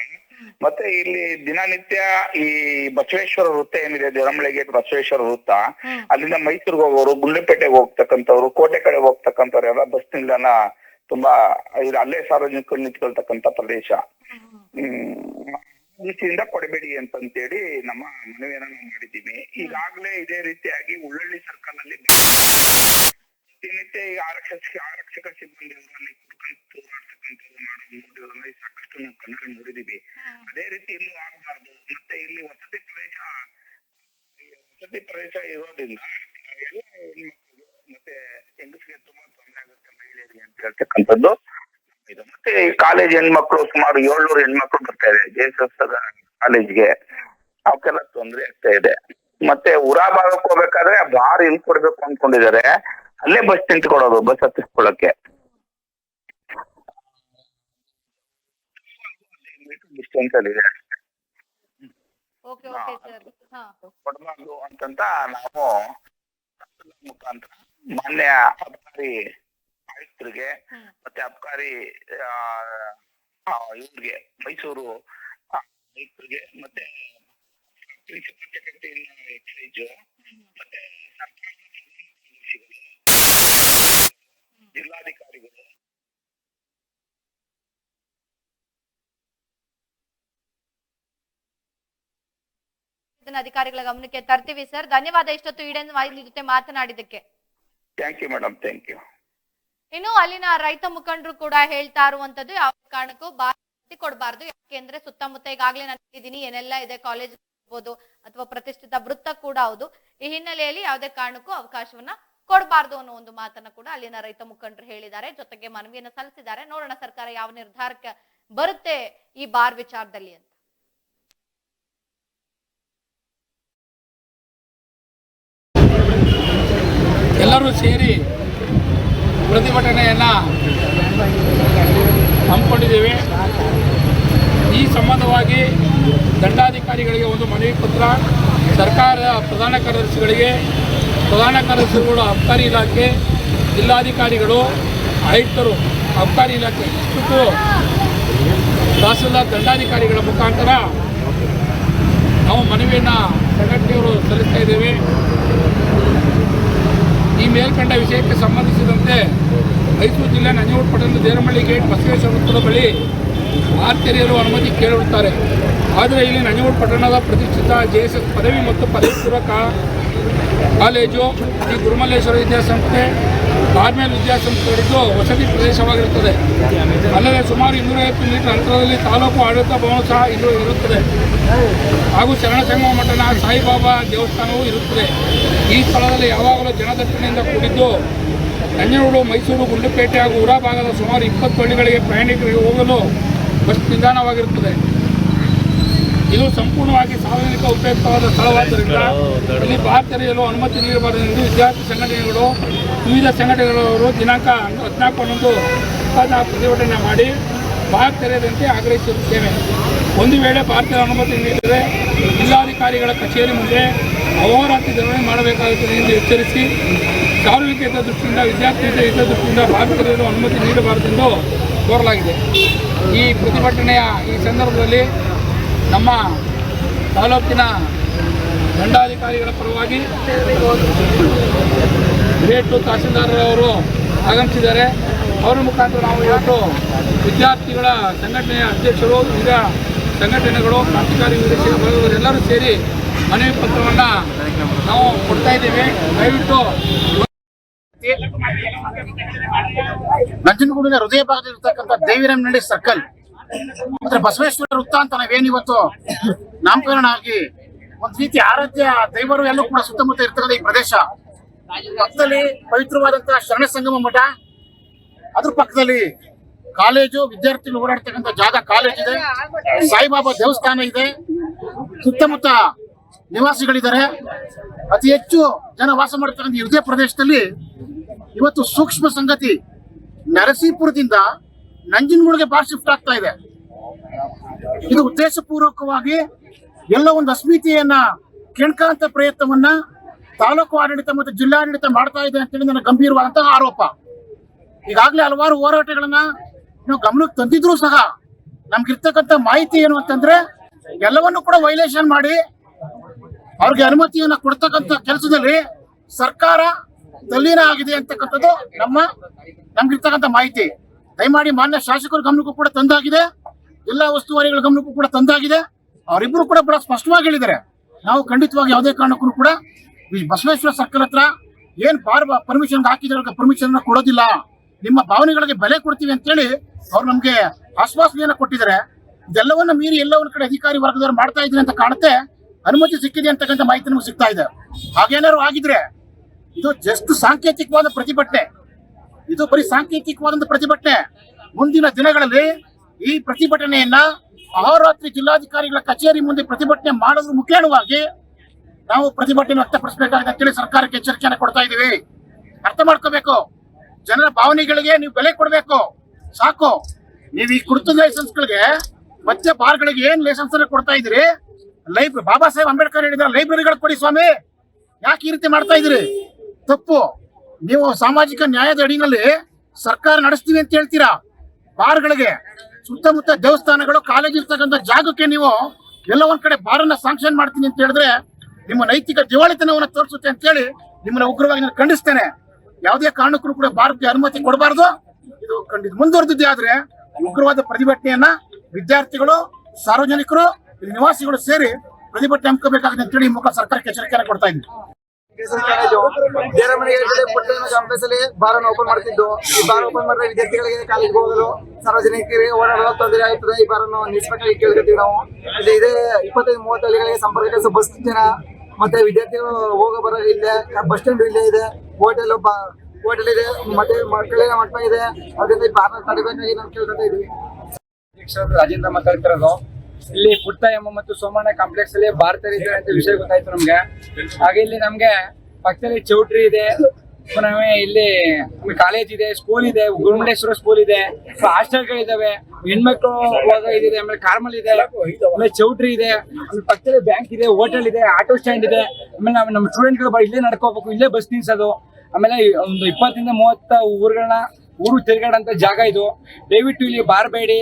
ಮತ್ತೆ ಇಲ್ಲಿ ದಿನನಿತ್ಯ ಈ ಬಸವೇಶ್ವರ ವೃತ್ತ ಏನಿದೆ ದೇವರಮಳೆ ಗೇಟ್ ಬಸವೇಶ್ವರ ವೃತ್ತ. ಅಲ್ಲಿಂದ ಮೈಸೂರಿಗೆ ಹೋಗೋರು ಗುಂಡ್ಲಪೇಟೆಗೆ ಹೋಗ್ತಕ್ಕಂಥವ್ರು ಕೋಟೆ ಕಡೆ ಹೋಗ್ತಕ್ಕಂಥವ್ರು ಎಲ್ಲ ಬಸ್ ನಿಲ್ದಾಣ ತುಂಬಾ ಇದು ಅಲ್ಲೇ ಸಾರ್ವಜನಿಕರು ನಿಂತ್ಕೊಳ್ತಕ್ಕಂಥ ಪ್ರದೇಶ. ಹ್ಮ್. ಕೊಡಬೇಡಿ ಅಂತಂತೇಳಿ ನಮ್ಮ ಮನವಿಯನ್ನ ನಾವು ಮಾಡಿದ್ದೀವಿ ಈಗಾಗಲೇ ಇದೇ ರೀತಿಯಾಗಿ ಉಳ್ಳಳ್ಳಿ ಸರ್ಕಲ್ ಅಲ್ಲಿ ದಿನನಿತ್ಯ ಈ ಆರಕ್ಷಕ ಆರಕ್ಷಕ ಸಿಬ್ಬಂದಿ ಅಲ್ಲಿ ಕುಡ್ಕೊಂಡು ತೂರಾಡ್ತಕ್ಕಂಥದ್ದು ಮಾಡೋದು ಸಾಕಷ್ಟು ನಾವು ಕನ್ನಡ ನೋಡಿದೀವಿ ಅದೇ ರೀತಿ ಇಲ್ಲೂ ಆಗಬಾರ್ದು. ಮತ್ತೆ ಇಲ್ಲಿ ವಸತಿ ಪ್ರದೇಶ ವಸತಿ ಪ್ರದೇಶ ಇರೋದ್ರಿಂದ ಎಲ್ಲ ಹೆಣ್ಮಕ್ಳು ಮತ್ತೆ ಹೆಂಗಸಿಗೆ ತುಂಬಾ ತೊಂದರೆ ಆಗುತ್ತೆ ಮಹಿಳೆಯರಿಗೆ ಅಂತ ಹೇಳ್ತಕ್ಕಂಥದ್ದು. ಇದು ಮತ್ತೆ ಈ ಕಾಲೇಜ್ ಹೆಣ್ಮಕ್ಳು ಸುಮಾರು ಏಳ್ನೂರು ಹೆಣ್ಮಕ್ಳು ಬರ್ತಾ ಇದೆ. ಜೆ ಎಸ್ ಎಸ್ ಕಾಲೇಜ್ಗೆ ಅವಕ್ಕೆಲ್ಲ ತೊಂದರೆ ಆಗ್ತಾ ಇದೆ. ಮತ್ತೆ ಉರಾ ಭಾಗಕ್ಕೆ ಹೋಗ್ಬೇಕಾದ್ರೆ ಬಾರ್ ಇಲ್ಲಿ ಕೊಡ್ಬೇಕು ಅನ್ಕೊಂಡಿದ್ದಾರೆ ಅಲ್ಲೇ ಬಸ್ ನಿಂತ್ಕೊಳ್ಳೋದು ಬಸ್ ಹತ್ತಿಸ್ಕೊಳ್ಳಕ್ಕೆ ಡಿಸ್ಟೆನ್ಸ್ ಅಲ್ಲಿ ಇದೆ. Okay okay sir. ಹಾ. ಕೊಡಬಾರ್ದು ಅಂತಂತ ನಾವು ಮುಖಾಂತರ ಮಾನ್ಯ ಅಬಕಾರಿ ಆಯುಕ್ತರಿಗೆ ಮತ್ತೆ ಅಬಕಾರಿ ಇವ್ರಿಗೆ ಮೈಸೂರು ಆಯುಕ್ತರಿಗೆ ಮತ್ತೆ ಎಕ್ಸೈಜ್ ಮತ್ತೆ ಸರ್ಕಾರದ ಪ್ರಧಾನ ಕಾರ್ಯದರ್ಶಿಗಳು ಜಿಲ್ಲಾಧಿಕಾರಿಗಳು ಇದನ್ನ ಅಧಿಕಾರಿಗಳ ಗಮನಕ್ಕೆ ತರ್ತೀವಿ ಸರ್. ಧನ್ಯವಾದ ಇಷ್ಟೊತ್ತು ಈಡೇನ್ ವಾಹಿನಿ ಜೊತೆ ಮಾತನಾಡಿದಕ್ಕೆ thank you madam thank you ಇನ್ನು ಅಲ್ಲಿನ ರೈತ ಮುಖಂಡರು ಕೂಡ ಹೇಳ್ತಾ ಇರುವಂತದ್ದು ಯಾವ ಕಾರಣಕ್ಕೂ ಬಾರಿ ಕೊಡಬಾರ್ದು. ಯಾಕೆಂದ್ರೆ ಸುತ್ತಮುತ್ತ ಈಗಾಗಲೇ ನಾನು ಇದ್ದೀನಿ ಏನೆಲ್ಲ ಇದೆ ಕಾಲೇಜ್ ಇರ್ಬೋದು ಅಥವಾ ಪ್ರತಿಷ್ಠಿತ ವೃತ್ತ ಕೂಡ ಹೌದು. ಈ ಹಿನ್ನೆಲೆಯಲ್ಲಿ ಯಾವುದೇ ಕಾರಣಕ್ಕೂ ಅವಕಾಶವನ್ನ ಕೊಡಬಾರ್ದು ಅನ್ನೋ ಒಂದು ಮಾತನ್ನ ಕೂಡ ಅಲ್ಲಿನ ರೈತ ಮುಖಂಡರು ಹೇಳಿದ್ದಾರೆ. ಜೊತೆಗೆ ಮನವಿಯನ್ನು ಸಲ್ಲಿಸಿದ್ದಾರೆ. ನೋಡೋಣ ಸರ್ಕಾರ ಯಾವ ನಿರ್ಧಾರಕ್ಕೆ ಬರುತ್ತೆ ಈ ಬಾರ್ ವಿಚಾರದಲ್ಲಿ ಅಂತ. ಎಲ್ಲರೂ ಸೇರಿ ಪ್ರತಿಭಟನೆಯನ್ನು ಹಮ್ಮಿಕೊಂಡಿದ್ದೇವೆ. ಈ ಸಂಬಂಧವಾಗಿ ದಂಡಾಧಿಕಾರಿಗಳಿಗೆ ಒಂದು ಮನವಿ ಪತ್ರ, ಸರ್ಕಾರದ ಪ್ರಧಾನ ಕಾರ್ಯದರ್ಶಿಗಳಿಗೆ, ಪ್ರಧಾನ ಕಾರ್ಯದರ್ಶಿಗಳು ಅಬ್ಕಾರಿ ಇಲಾಖೆ, ಜಿಲ್ಲಾಧಿಕಾರಿಗಳು, ಆಯುಕ್ತರು, ಅಬ್ಕಾರಿ ಇಲಾಖೆ, ಇಷ್ಟು ತಹಸೀಲ್ದಾರ್ ದಂಡಾಧಿಕಾರಿಗಳ ಮುಖಾಂತರ ನಾವು ಮನವಿಯನ್ನು ಸಂಘಟನೆಯವರು ಸಲ್ಲಿಸ್ತಾ ಇದ್ದೇವೆ. ಮೇಲ್ಕಂಡ ವಿಷಯಕ್ಕೆ ಸಂಬಂಧಿಸಿದಂತೆ ಮೈಸೂರು ಜಿಲ್ಲೆ ನಂಜನಗೂಡು ಪಟ್ಟಣದ ದೇರಮಳ್ಳಿ ಗೇಟ್ ಬಸವೇಶ್ವರ ವೃತ್ತದ ಬಳಿ ತೆರೆಯಲು ಅನುಮತಿ ಕೇಳಿರುತ್ತಾರೆ. ಆದರೆ ಇಲ್ಲಿ ನಂಜನಗೂಡು ಪಟ್ಟಣದ ಪ್ರತಿಷ್ಠಿತ ಜೆ ಎಸ್ ಪದವಿ ಮತ್ತು ಪದವಿ ಪೂರ್ವ ಕಾಲೇಜು ಶ್ರೀ ಗುರುಮಲ್ಲೇಶ್ವರ ವಿದ್ಯಾಸಂಸ್ಥೆ ಕಾರ್ಮೇಲ್ ವಿದ್ಯಾಸಂಸ್ಥೆಗಳಿದ್ದು ವಸತಿ ಪ್ರದೇಶವಾಗಿರುತ್ತದೆ. ಅಲ್ಲದೆ ಸುಮಾರು ಇನ್ನೂರೈವತ್ತು ಮೀಟರ್ ಅಂತರದಲ್ಲಿ ತಾಲೂಕು ಆಡಳಿತ ಭವನ ಸಹ ಇದು ಇರುತ್ತದೆ. ಹಾಗೂ ಶರಣ ಸಂಗಮ ಮಠನ ಸಾಯಿಬಾಬಾ ದೇವಸ್ಥಾನವೂ ಇರುತ್ತದೆ. ಈ ಸ್ಥಳದಲ್ಲಿ ಯಾವಾಗಲೂ ಜನದಟ್ಟಣೆಯಿಂದ ಕೂಡಿದ್ದು ನಂಜನಗೂಡು, ಮೈಸೂರು ಗುಂಡ್ಲುಪೇಟೆ ಹಾಗೂ ಉರಾ ಭಾಗದ ಸುಮಾರು ಇಪ್ಪತ್ತು ಹಳ್ಳಿಗಳಿಗೆ ಪ್ರಯಾಣಿಕರಿಗೆ ಹೋಗಲು ಬಸ್ ನಿಧಾನವಾಗಿರುತ್ತದೆ. ಇದು ಸಂಪೂರ್ಣವಾಗಿ ಸಾರ್ವಜನಿಕ ಉಪಯುಕ್ತವಾದ ಸ್ಥಳವಾದ್ದರಿಂದ ಇಲ್ಲಿ ಬಾರ್ ತೆರೆಯಲು ಅನುಮತಿ ನೀಡಬಾರದು ಎಂದು ವಿದ್ಯಾರ್ಥಿ ಸಂಘಟನೆಗಳು ವಿವಿಧ ಸಂಘಟನೆಗಳವರು ದಿನಾಂಕ ಹದಿನಾಲ್ಕು ಹನ್ನೊಂದು ಪ್ರತಿಭಟನೆ ಮಾಡಿ ಬಾಕ್ ತೆರೆಯದಂತೆ ಆಗ್ರಹಿಸುತ್ತೇವೆ ಒಂದು ವೇಳೆ ಭಾರತದ ಅನುಮತಿ ನೀಡಿದರೆ ಜಿಲ್ಲಾಧಿಕಾರಿಗಳ ಕಚೇರಿ ಮುಂದೆ ಅಹೋರಾತ್ರಿ ಧರಣಿ ಮಾಡಬೇಕಾಗುತ್ತದೆ ಎಂದು ಎಚ್ಚರಿಸಿ ಸಾರ್ವಜನಿಕ ಹಿತದೃಷ್ಟಿಯಿಂದ ವಿದ್ಯಾರ್ಥಿ ಹಿತದೃಷ್ಟಿಯಿಂದ ತೆರೆಯಲು ಅನುಮತಿ ನೀಡಬಾರದೆಂದು ಕೋರಲಾಗಿದೆ. ಈ ಪ್ರತಿಭಟನೆಯ ಈ ಸಂದರ್ಭದಲ್ಲಿ ನಮ್ಮ ತಾಲೂಕಿನ ದಂಡಾಧಿಕಾರಿಗಳ ಪರವಾಗಿ ತಹಸೀಲ್ದಾರ್ ಅವರು ಆಗಮಿಸಿದ್ದಾರೆ. ಅವರ ಮುಖಾಂತರ ನಾವು ಇವತ್ತು ವಿದ್ಯಾರ್ಥಿಗಳ ಸಂಘಟನೆಯ ಅಧ್ಯಕ್ಷರು ವಿವಿಧ ಸಂಘಟನೆಗಳು ಕ್ರಾಂತಿಕಾರಿ ವೀರಶೈವ ಎಲ್ಲರೂ ಸೇರಿ ಮನವಿ ಪತ್ರವನ್ನು ನಾವು ಕೊಡ್ತಾ ಇದ್ದೇವೆ. ದಯವಿಟ್ಟು ನಂಜನಗೂಡಿನ ಹೃದಯ ಭಾಗದಲ್ಲಿರ್ತಕ್ಕಂಥ ನಡಿ ಸರ್ಕಲ್ ಅಂದ್ರೆ ಬಸವೇಶ್ವರ ವೃತ್ತ ಅಂತ ನಾವೇನಿವತ್ತು ನಾಮಕರಣ ಆಗಿ, ಒಂದ್ ರೀತಿ ಆರಾಧ್ಯ ದೈವರು ಎಲ್ಲೂ ಕೂಡ ಸುತ್ತಮುತ್ತ ಇರ್ತಕ್ಕಂಥ ಈ ಪ್ರದೇಶ ಪಕ್ಕದಲ್ಲಿ ಪವಿತ್ರವಾದಂತಹ ಶರಣ ಸಂಗಮ ಮಠ. ಅದ್ರ ಪಕ್ಕದಲ್ಲಿ ಕಾಲೇಜು, ವಿದ್ಯಾರ್ಥಿಗಳು ಓಡಾಡ್ತಕ್ಕಂತ ಜಾಗ ಕಾಲೇಜ್ ಇದೆ. ಸಾಯಿಬಾಬಾ ದೇವಸ್ಥಾನ ಇದೆ. ಸುತ್ತಮುತ್ತ ನಿವಾಸಿಗಳಿದ್ದಾರೆ. ಅತಿ ಹೆಚ್ಚು ಜನ ವಾಸ ಮಾಡ್ತಕ್ಕಂಥ ಇದೇ ಪ್ರದೇಶದಲ್ಲಿ ಇವತ್ತು ಸೂಕ್ಷ್ಮ ಸಂಗತಿ ನರಸೀಪುರದಿಂದ ನಂಜನಗೂಡಿಗೆ ಬಾರ್ ಶಿಫ್ಟ್ ಆಗ್ತಾ ಇದೆ. ಇದು ಉದ್ದೇಶಪೂರ್ವಕವಾಗಿ ಎಲ್ಲ ಒಂದು ಅಸ್ಮಿತೆಯನ್ನ ಕೆಣ್ಕಂತ ಪ್ರಯತ್ನವನ್ನ ತಾಲೂಕು ಆಡಳಿತ ಮತ್ತು ಜಿಲ್ಲಾಡಳಿತ ಮಾಡ್ತಾ ಇದೆ ಅಂತೇಳಿ ನನ್ನ ಗಂಭೀರವಾದಂತಹ ಆರೋಪ. ಈಗಾಗಲೇ ಹಲವಾರು ಹೋರಾಟಗಳನ್ನ ನಾವು ಗಮನಕ್ಕೆ ತಂದಿದ್ರು ಸಹ ನಮ್ಗಿರ್ತಕ್ಕಂಥ ಮಾಹಿತಿ ಏನು ಅಂತಂದ್ರೆ ಎಲ್ಲವನ್ನು ಕೂಡ ವೈಲೇಷನ್ ಮಾಡಿ ಅವ್ರಿಗೆ ಅನುಮತಿಯನ್ನ ಕೊಡ್ತಕ್ಕಂಥ ಕೆಲಸದಲ್ಲಿ ಸರ್ಕಾರ ತಲ್ಲೀನ ಆಗಿದೆ ಅಂತಕ್ಕಂಥದ್ದು ನಮ್ಮ ನಮ್ಗಿರ್ತಕ್ಕಂಥ ಮಾಹಿತಿ. ದಯಮಾಡಿ ಮಾನ್ಯ ಶಾಸಕರ ಗಮನಕ್ಕೂ ಕೂಡ ತಂದಾಗಿದೆ ಜಿಲ್ಲಾ ಉಸ್ತುವಾರಿಗಳ ಗಮನಕ್ಕೂ ಕೂಡ ತಂದಾಗಿದೆ. ಅವರಿಬ್ರು ಕೂಡ ಬಹಳ ಸ್ಪಷ್ಟವಾಗಿ ಹೇಳಿದ್ದಾರೆ. ನಾವು ಖಂಡಿತವಾಗಿ ಯಾವುದೇ ಕಾರಣಕ್ಕೂ ಕೂಡ ಬಸವೇಶ್ವರ ಸರ್ಕಲ್ ಹತ್ರ ಏನ್ ಬಾರ್ ಪರ್ಮಿಷನ್ ಹಾಕಿದ್ರೆ ಪರ್ಮಿಷನ್ ಕೊಡೋದಿಲ್ಲ. ನಿಮ್ಮ ಭಾವನೆಗಳಿಗೆ ಬೆಲೆ ಕೊಡ್ತೀವಿ ಅಂತೇಳಿ ಅವ್ರು ನಮ್ಗೆ ಆಶ್ವಾಸನೆಯನ್ನ ಕೊಟ್ಟಿದ್ದಾರೆ. ಇದೆಲ್ಲವನ್ನ ಮೀರಿ ಎಲ್ಲ ಒಂದ್ ಕಡೆ ಅಧಿಕಾರಿ ವರ್ಗದವ್ರು ಮಾಡ್ತಾ ಇದ್ರೆ ಅಂತ ಕಾಣುತ್ತೆ. ಅನುಮತಿ ಸಿಕ್ಕಿದೆ ಅಂತಕ್ಕಂಥ ಮಾಹಿತಿ ನಮ್ಗೆ ಸಿಗ್ತಾ ಇದೆ. ಹಾಗೇನಾದ್ರು ಆಗಿದ್ರೆ ಇದು ಜಸ್ಟ್ ಸಾಂಕೇತಿಕವಾದ ಪ್ರತಿಭಟನೆ. ಇದು ಬರೀ ಸಾಂಕೇತಿಕವಾದಂತ ಪ್ರತಿಭಟನೆ. ಮುಂದಿನ ದಿನಗಳಲ್ಲಿ ಈ ಪ್ರತಿಭಟನೆಯನ್ನ ಅಹೋರಾತ್ರಿ ಜಿಲ್ಲಾಧಿಕಾರಿಗಳ ಕಚೇರಿ ಮುಂದೆ ಪ್ರತಿಭಟನೆ ಮಾಡೋದ್ರ ಮುಖೇಣವಾಗಿ ನಾವು ಪ್ರತಿಭಟನೆ ವ್ಯಕ್ತಪಡಿಸಬೇಕಾಗಿದೆ ಅಂತೇಳಿ ಸರ್ಕಾರಕ್ಕೆ ಎಚ್ಚರಿಕೆಯನ್ನು ಕೊಡ್ತಾ ಇದೀವಿ ಅರ್ಥ ಮಾಡ್ಕೋಬೇಕು. ಜನರ ಭಾವನೆಗಳಿಗೆ ನೀವು ಬೆಲೆ ಕೊಡಬೇಕು. ಸಾಕು. ನೀವು ಈ ಕುರ್ತು ಲೈಸೆನ್ಸ್ಗಳಿಗೆ ಮತ್ತೆ ಬಾರ್ಗಳಿಗೆ ಏನ್ ಲೈಸೆನ್ಸ್ ಅನ್ನು ಕೊಡ್ತಾ ಇದ್ರಿ ಲೈಬ್ರರಿ ಬಾಬಾ ಸಾಹೇಬ್ ಅಂಬೇಡ್ಕರ್ ಹೇಳಿದ ಲೈಬ್ರರಿಗಳು ಕೊಡಿ ಸ್ವಾಮಿ. ಯಾಕೆ ಈ ರೀತಿ ಮಾಡ್ತಾ ಇದ್ರಿ ತಪ್ಪು. ನೀವು ಸಾಮಾಜಿಕ ನ್ಯಾಯದ ಅಡಿನಲ್ಲಿ ಸರ್ಕಾರ ನಡೆಸ್ತೀವಿ ಅಂತ ಹೇಳ್ತೀರಾ? ಬಾರ್ಗಳಿಗೆ. ಸುತ್ತಮುತ್ತ ದೇವಸ್ಥಾನಗಳು ಕಾಲೇಜ್ ಇರ್ತಕ್ಕಂಥ ಜಾಗಕ್ಕೆ ನೀವು ಎಲ್ಲ ಒಂದ್ ಕಡೆ ಬಾರನ್ನ ಸಾಂಕ್ಷನ್ ಮಾಡ್ತೀನಿ ಅಂತ ಹೇಳಿದ್ರೆ ನಿಮ್ಮ ನೈತಿಕ ದಿವಾಳಿತನವನ್ನು ತೋರಿಸುತ್ತೆ ಅಂತ ಹೇಳಿ ನಿಮ್ಮನ್ನ ಉಗ್ರವಾಗಿ ನಾನು ಖಂಡಿಸ್ತೇನೆ. ಯಾವುದೇ ಕಾರಣಕ್ಕೂ ಕೂಡ ಭಾರತಕ್ಕೆ ಅನುಮತಿ ಕೊಡಬಾರದು. ಇದು ಖಂಡಿತ ಮುಂದುವರೆದಿದ್ದೆ ಆದ್ರೆ ಉಗ್ರವಾದ ಪ್ರತಿಭಟನೆಯನ್ನ ವಿದ್ಯಾರ್ಥಿಗಳು, ಸಾರ್ವಜನಿಕರು, ನಿವಾಸಿಗಳು ಸೇರಿ ಪ್ರತಿಭಟನೆ ಹಮ್ಮಿಕೋಬೇಕಾಗಿದೆ ಅಂತೇಳಿ ಮುಖ ಸರ್ಕಾರಕ್ಕೆ ಎಚ್ಚರಿಕೆಯನ್ನು ಕೊಡ್ತಾ ಇದ್ದೀನಿ. ಕೇಸರಿ ಕಾಲೇಜು ದೇರಮನೆಗೆ ಪುಟ್ಟಣ ಕ್ಯಾಂಪಸ್ ಅಲ್ಲಿ ಬಾರ್ ಅನ್ನು ಓಪನ್ ಮಾಡ್ತಿದ್ದು. ಈ ಬಾರ್ ಓಪನ್ ಮಾಡಿದ್ರೆ ವಿದ್ಯಾರ್ಥಿಗಳಿಗೆ ಕಾಲೇಜ್ ಹೋಗಲು ಸಾರ್ವಜನಿಕರಿಗೆ ಓಡಾಡಲು ತೊಂದರೆ ಆಗುತ್ತದೆ. ಈ ಬಾರ್ ಅನ್ನು ನಿಲ್ಲಿಸಬೇಕಾಗಿ ಕೇಳ್ಕೊತೀವಿ ನಾವು. ಅದೇ ಇದೇ ಇಪ್ಪತ್ತೈದು ಮೂವತ್ತು ಹಳ್ಳಿಗಳಿಗೆ ಸಂಪರ್ಕ ಕೆಲಸ ಜನ ಮತ್ತೆ ವಿದ್ಯಾರ್ಥಿಗಳು ಹೋಗ ಬರೋ ಇಲ್ಲೇ ಬಸ್ ಸ್ಟ್ಯಾಂಡ್ ಇಲ್ಲೇ ಇದೆ ಹೋಟೆಲ್ ಹೋಟೆಲ್ ಇದೆ, ಮತ್ತೆ ಮಕ್ಕಳಿಗೆ ಮಠ ಇದೆ, ಅದರಿಂದ ಭಾರತ ತಡಬೇಕಾಗಿ ನಾವು ಕೇಳ್ಕೊತಾ ಇದೀವಿ ರಾಜೇಂದ್ರ ಮಾತಾಡ್ತಿರೋದು. ಇಲ್ಲಿ ಪುಟ್ಟ ಎಮ್ಮ ಮತ್ತು ಸೋಮಣ್ಣ ಕಾಂಪ್ಲೆಕ್ಸ್ ಅಲ್ಲಿ ಭಾರತ ಇದೆ ಅಂತ ವಿಷಯ ಗೊತ್ತಾಯ್ತು ನಮ್ಗೆ. ಹಾಗೆ ಇಲ್ಲಿ ನಮ್ಗೆ ಪಕ್ಕದಲ್ಲಿ ಚೌಟ್ರಿ ಇದೆ ಪುನಃ ಇಲ್ಲಿ ಕಾಲೇಜ್ ಇದೆ ಸ್ಕೂಲ್ ಇದೆ ಗುರುಮಂಡೇಶ್ವರ ಸ್ಕೂಲ್ ಇದೆ ಹಾಸ್ಟೆಲ್ಗಳಿದಾವೆ ಹೆಣ್ಮಕ್ಳು ಇದೆ ಆಮೇಲೆ ಕಾರ್ಮಲ್ ಇದೆ, ಆಮೇಲೆ ಚೌಟ್ರಿ ಇದೆ, ಆಮೇಲೆ ಪಕ್ಕದಲ್ಲಿ ಬ್ಯಾಂಕ್ ಇದೆ ಹೋಟೆಲ್ ಇದೆ ಆಟೋ ಸ್ಟ್ಯಾಂಡ್ ಇದೆ. ಆಮೇಲೆ ನಾವು ನಮ್ಮ ಸ್ಟೂಡೆಂಟ್ಗಳು ಇಲ್ಲೇ ನಡ್ಕೋಬೇಕು, ಇಲ್ಲೇ ಬಸ್ ನಿಲ್ಸೋದು. ಆಮೇಲೆ ಒಂದು ಇಪ್ಪತ್ತಿಂದ ಮೂವತ್ತ ಊರುಗಳನ್ನ, ಊರು ತಿರುಗಾಡಂತ ಜಾಗ ಇದು. ದಯವಿಟ್ಟು ಇಲ್ಲಿ ಬಾರಬೇಡಿ,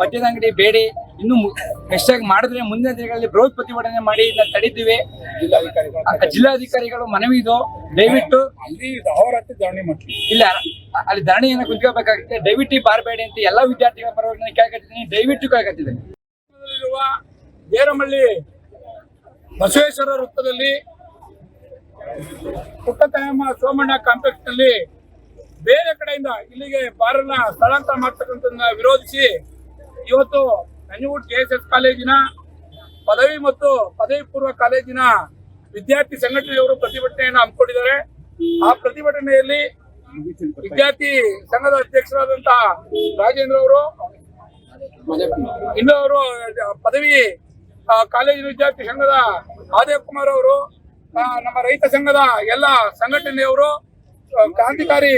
ಮದ್ಯದ ಅಂಗಡಿ ಬೇಡಿ. ಇನ್ನು ಹೆಚ್ಚಾಗಿ ಮಾಡಿದ್ರೆ ಮುಂದಿನ ದಿನಗಳಲ್ಲಿ ಬೃಹತ್ ಪ್ರತಿಭಟನೆ ಮಾಡಿ ಇದನ್ನ ತಡಿದ್ದೀವಿ ಜಿಲ್ಲಾಧಿಕಾರಿಗಳು ಜಿಲ್ಲಾಧಿಕಾರಿಗಳು ಮನವಿ ಇದು. ದಯವಿಟ್ಟು ಅಲ್ಲಿ ಧರಣಿ ಇಲ್ಲ ಅಲ್ಲಿ ಧರಣಿಯನ್ನು ಕುತ್ಕೋಬೇಕಾಗುತ್ತೆ ದಯವಿಟ್ಟು ಬಾರಬೇಡಿ ಅಂತ ಎಲ್ಲಾ ವಿದ್ಯಾರ್ಥಿಗಳ ಪರವಾಗಿ ನಾನು ದಯವಿಟ್ಟು ಕೇಳ್ಕೊತಿದ್ದೀನಿ. ಇರುವ ಬೇರಮಳ್ಳಿ ಬಸವೇಶ್ವರ ವೃತ್ತದಲ್ಲಿ ಪುಟ್ಟತಾಯಮ್ಮ ಸೋಮಣ್ಣ ಕಾಂಪ್ಲೆಕ್ಸ್ನಲ್ಲಿ ಬೇರೆ ಕಡೆಯಿಂದ ಇಲ್ಲಿಗೆ ಬಾರನ್ನ ಸ್ಥಳಾಂತರ ಮಾಡ್ತಕ್ಕಂಥ ವಿರೋಧಿಸಿ ಇವತ್ತು ನಂಜನಗೂಡು ಕೆ ಎಸ್ ಕಾಲೇಜಿನ ಪದವಿ ಮತ್ತು ಪದವಿ ಪೂರ್ವ ಕಾಲೇಜಿನ ವಿದ್ಯಾರ್ಥಿ ಸಂಘಟನೆಯವರು ಪ್ರತಿಭಟನೆಯನ್ನು ಹಮ್ಮಿಕೊಂಡಿದ್ದಾರೆ. ಆ ಪ್ರತಿಭಟನೆಯಲ್ಲಿ ವಿದ್ಯಾರ್ಥಿ ಸಂಘದ ಅಧ್ಯಕ್ಷರಾದಂತಹ ರಾಜೇಂದ್ರ ಅವರು, ಇನ್ನು ಅವರು, ಪದವಿ ಕಾಲೇಜಿನ ವಿದ್ಯಾರ್ಥಿ ಸಂಘದ ಆದೇವ್ ಕುಮಾರ್ ಅವರು ನಮ್ಮ ರೈತ ಸಂಘದ ಎಲ್ಲ ಸಂಘಟನೆಯವರು ಕ್ರಾಂತಿಕಾರಿ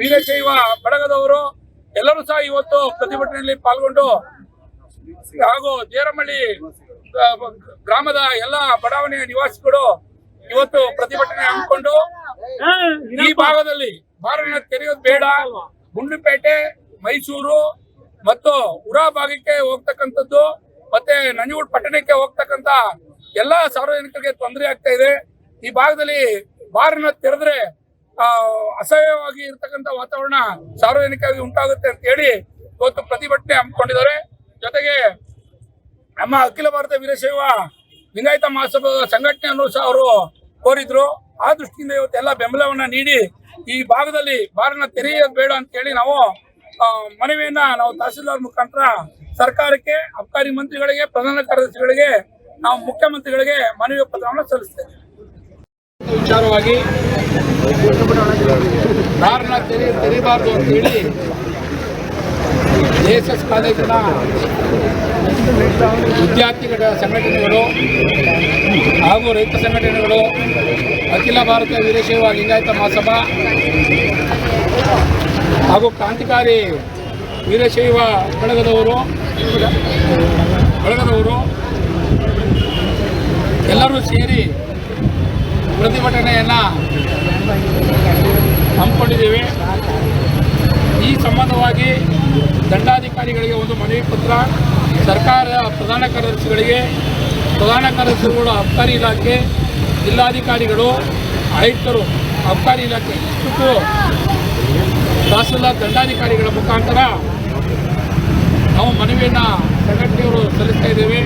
ವೀರಶೈವ ಬಳಗದವರು, ಎಲ್ಲರೂ ಸಹ ಇವತ್ತು ಪ್ರತಿಭಟನೆಯಲ್ಲಿ ಪಾಲ್ಗೊಂಡು ಹಾಗೂ ದೇರಮಳ್ಳಿ ಗ್ರಾಮದ ಎಲ್ಲ ಬಡಾವಣೆಯ ನಿವಾಸಿಗಳು ಇವತ್ತು ಪ್ರತಿಭಟನೆ ಹಮ್ಮಿಕೊಂಡು ಈ ಭಾಗದಲ್ಲಿ ಬಾರನ್ನ ತೆರೆಯೋದು ಬೇಡ. ಗುಂಡ್ಲುಪೇಟೆ, ಮೈಸೂರು ಮತ್ತು ಉರಾ ಭಾಗಕ್ಕೆ ಹೋಗ್ತಕ್ಕಂಥದ್ದು ಮತ್ತೆ ನಂಜಗೂಡ್ ಪಟ್ಟಣಕ್ಕೆ ಹೋಗ್ತಕ್ಕಂತ ಎಲ್ಲಾ ಸಾರ್ವಜನಿಕರಿಗೆ ತೊಂದರೆ ಆಗ್ತಾ ಇದೆ. ಈ ಭಾಗದಲ್ಲಿ ಬಾರನ್ನ ತೆರೆದ್ರೆ ಅಸಹ್ಯವಾಗಿ ಇರ್ತಕ್ಕಂಥ ವಾತಾವರಣ ಸಾರ್ವಜನಿಕವಾಗಿ ಉಂಟಾಗುತ್ತೆ ಅಂತ ಹೇಳಿ ಇವತ್ತು ಪ್ರತಿಭಟನೆ ಹಮ್ಮಿಕೊಂಡಿದ್ದಾರೆ. ಜೊತೆಗೆ ನಮ್ಮ ಅಖಿಲ ಭಾರತ ವೀರಶೈವ ಲಿಂಗಾಯತ ಮಹಾಸಭಾ ಸಂಘಟನೆಯನ್ನು ಸಹ ಅವರು ಕೋರಿದ್ರು. ಆ ದೃಷ್ಟಿಯಿಂದ ಇವತ್ತೆಲ್ಲ ಬೆಂಬಲವನ್ನ ನೀಡಿ ಈ ಭಾಗದಲ್ಲಿ ಬಾರನ್ನ ತೆರೆಯೋದು ಬೇಡ ಅಂತ ಹೇಳಿ ನಾವು ಮನವಿಯನ್ನ ನಾವು ತಹಸೀಲ್ದಾರ್ ಮುಖಾಂತರ ಸರ್ಕಾರಕ್ಕೆ, ಅಬಕಾರಿ ಮಂತ್ರಿಗಳಿಗೆ, ಪ್ರಧಾನ ಕಾರ್ಯದರ್ಶಿಗಳಿಗೆ, ನಾವು ಮುಖ್ಯಮಂತ್ರಿಗಳಿಗೆ ಮನವಿ ಪತ್ರವನ್ನು ಸಲ್ಲಿಸ್ತೇವೆ. ವಿಚಾರವಾಗಿ ತೆರೆ ಅಂತ ಹೇಳಿ ಎಸ್ ಕಾಲೇಜಿನ ವಿದ್ಯಾರ್ಥಿಗಳ ಸಂಘಟನೆಗಳು ಹಾಗೂ ರೈತ ಸಂಘಟನೆಗಳು, ಅಖಿಲ ಭಾರತ ವೀರಶೈವ ಲಿಂಗಾಯತ ಮಹಾಸಭಾ ಹಾಗೂ ಕ್ರಾಂತಿಕಾರಿ ವೀರಶೈವ ಬಳಗದವರು ಬಳಗದವರು ಎಲ್ಲರೂ ಸೇರಿ ಪ್ರತಿಭಟನೆಯನ್ನು ಹಮ್ಮಿಕೊಂಡಿದ್ದೇವೆ. ಈ ಸಂಬಂಧವಾಗಿ ದಂಡಾಧಿಕಾರಿಗಳಿಗೆ ಒಂದು ಮನವಿ ಪತ್ರ ಸರ್ಕಾರ ಪ್ರಧಾನ ಕಾರ್ಯದರ್ಶಿಗಳಿಗೆ, ಪ್ರಧಾನ ಕಾರ್ಯದರ್ಶಿಗಳು, ಅಬಕಾರಿ ಇಲಾಖೆ, ಜಿಲ್ಲಾಧಿಕಾರಿಗಳು, ಆಯುಕ್ತರು, ಅಬಕಾರಿ ಇಲಾಖೆ ಇಷ್ಟು ತಹಸೀಲ್ದಾರ್ ದಂಡಾಧಿಕಾರಿಗಳ ಮುಖಾಂತರ ನಾವು ಮನವಿಯನ್ನು ಸಂಘಟನೆಯವರು ಸಲ್ಲಿಸ್ತಾ ಇದ್ದೇವೆ.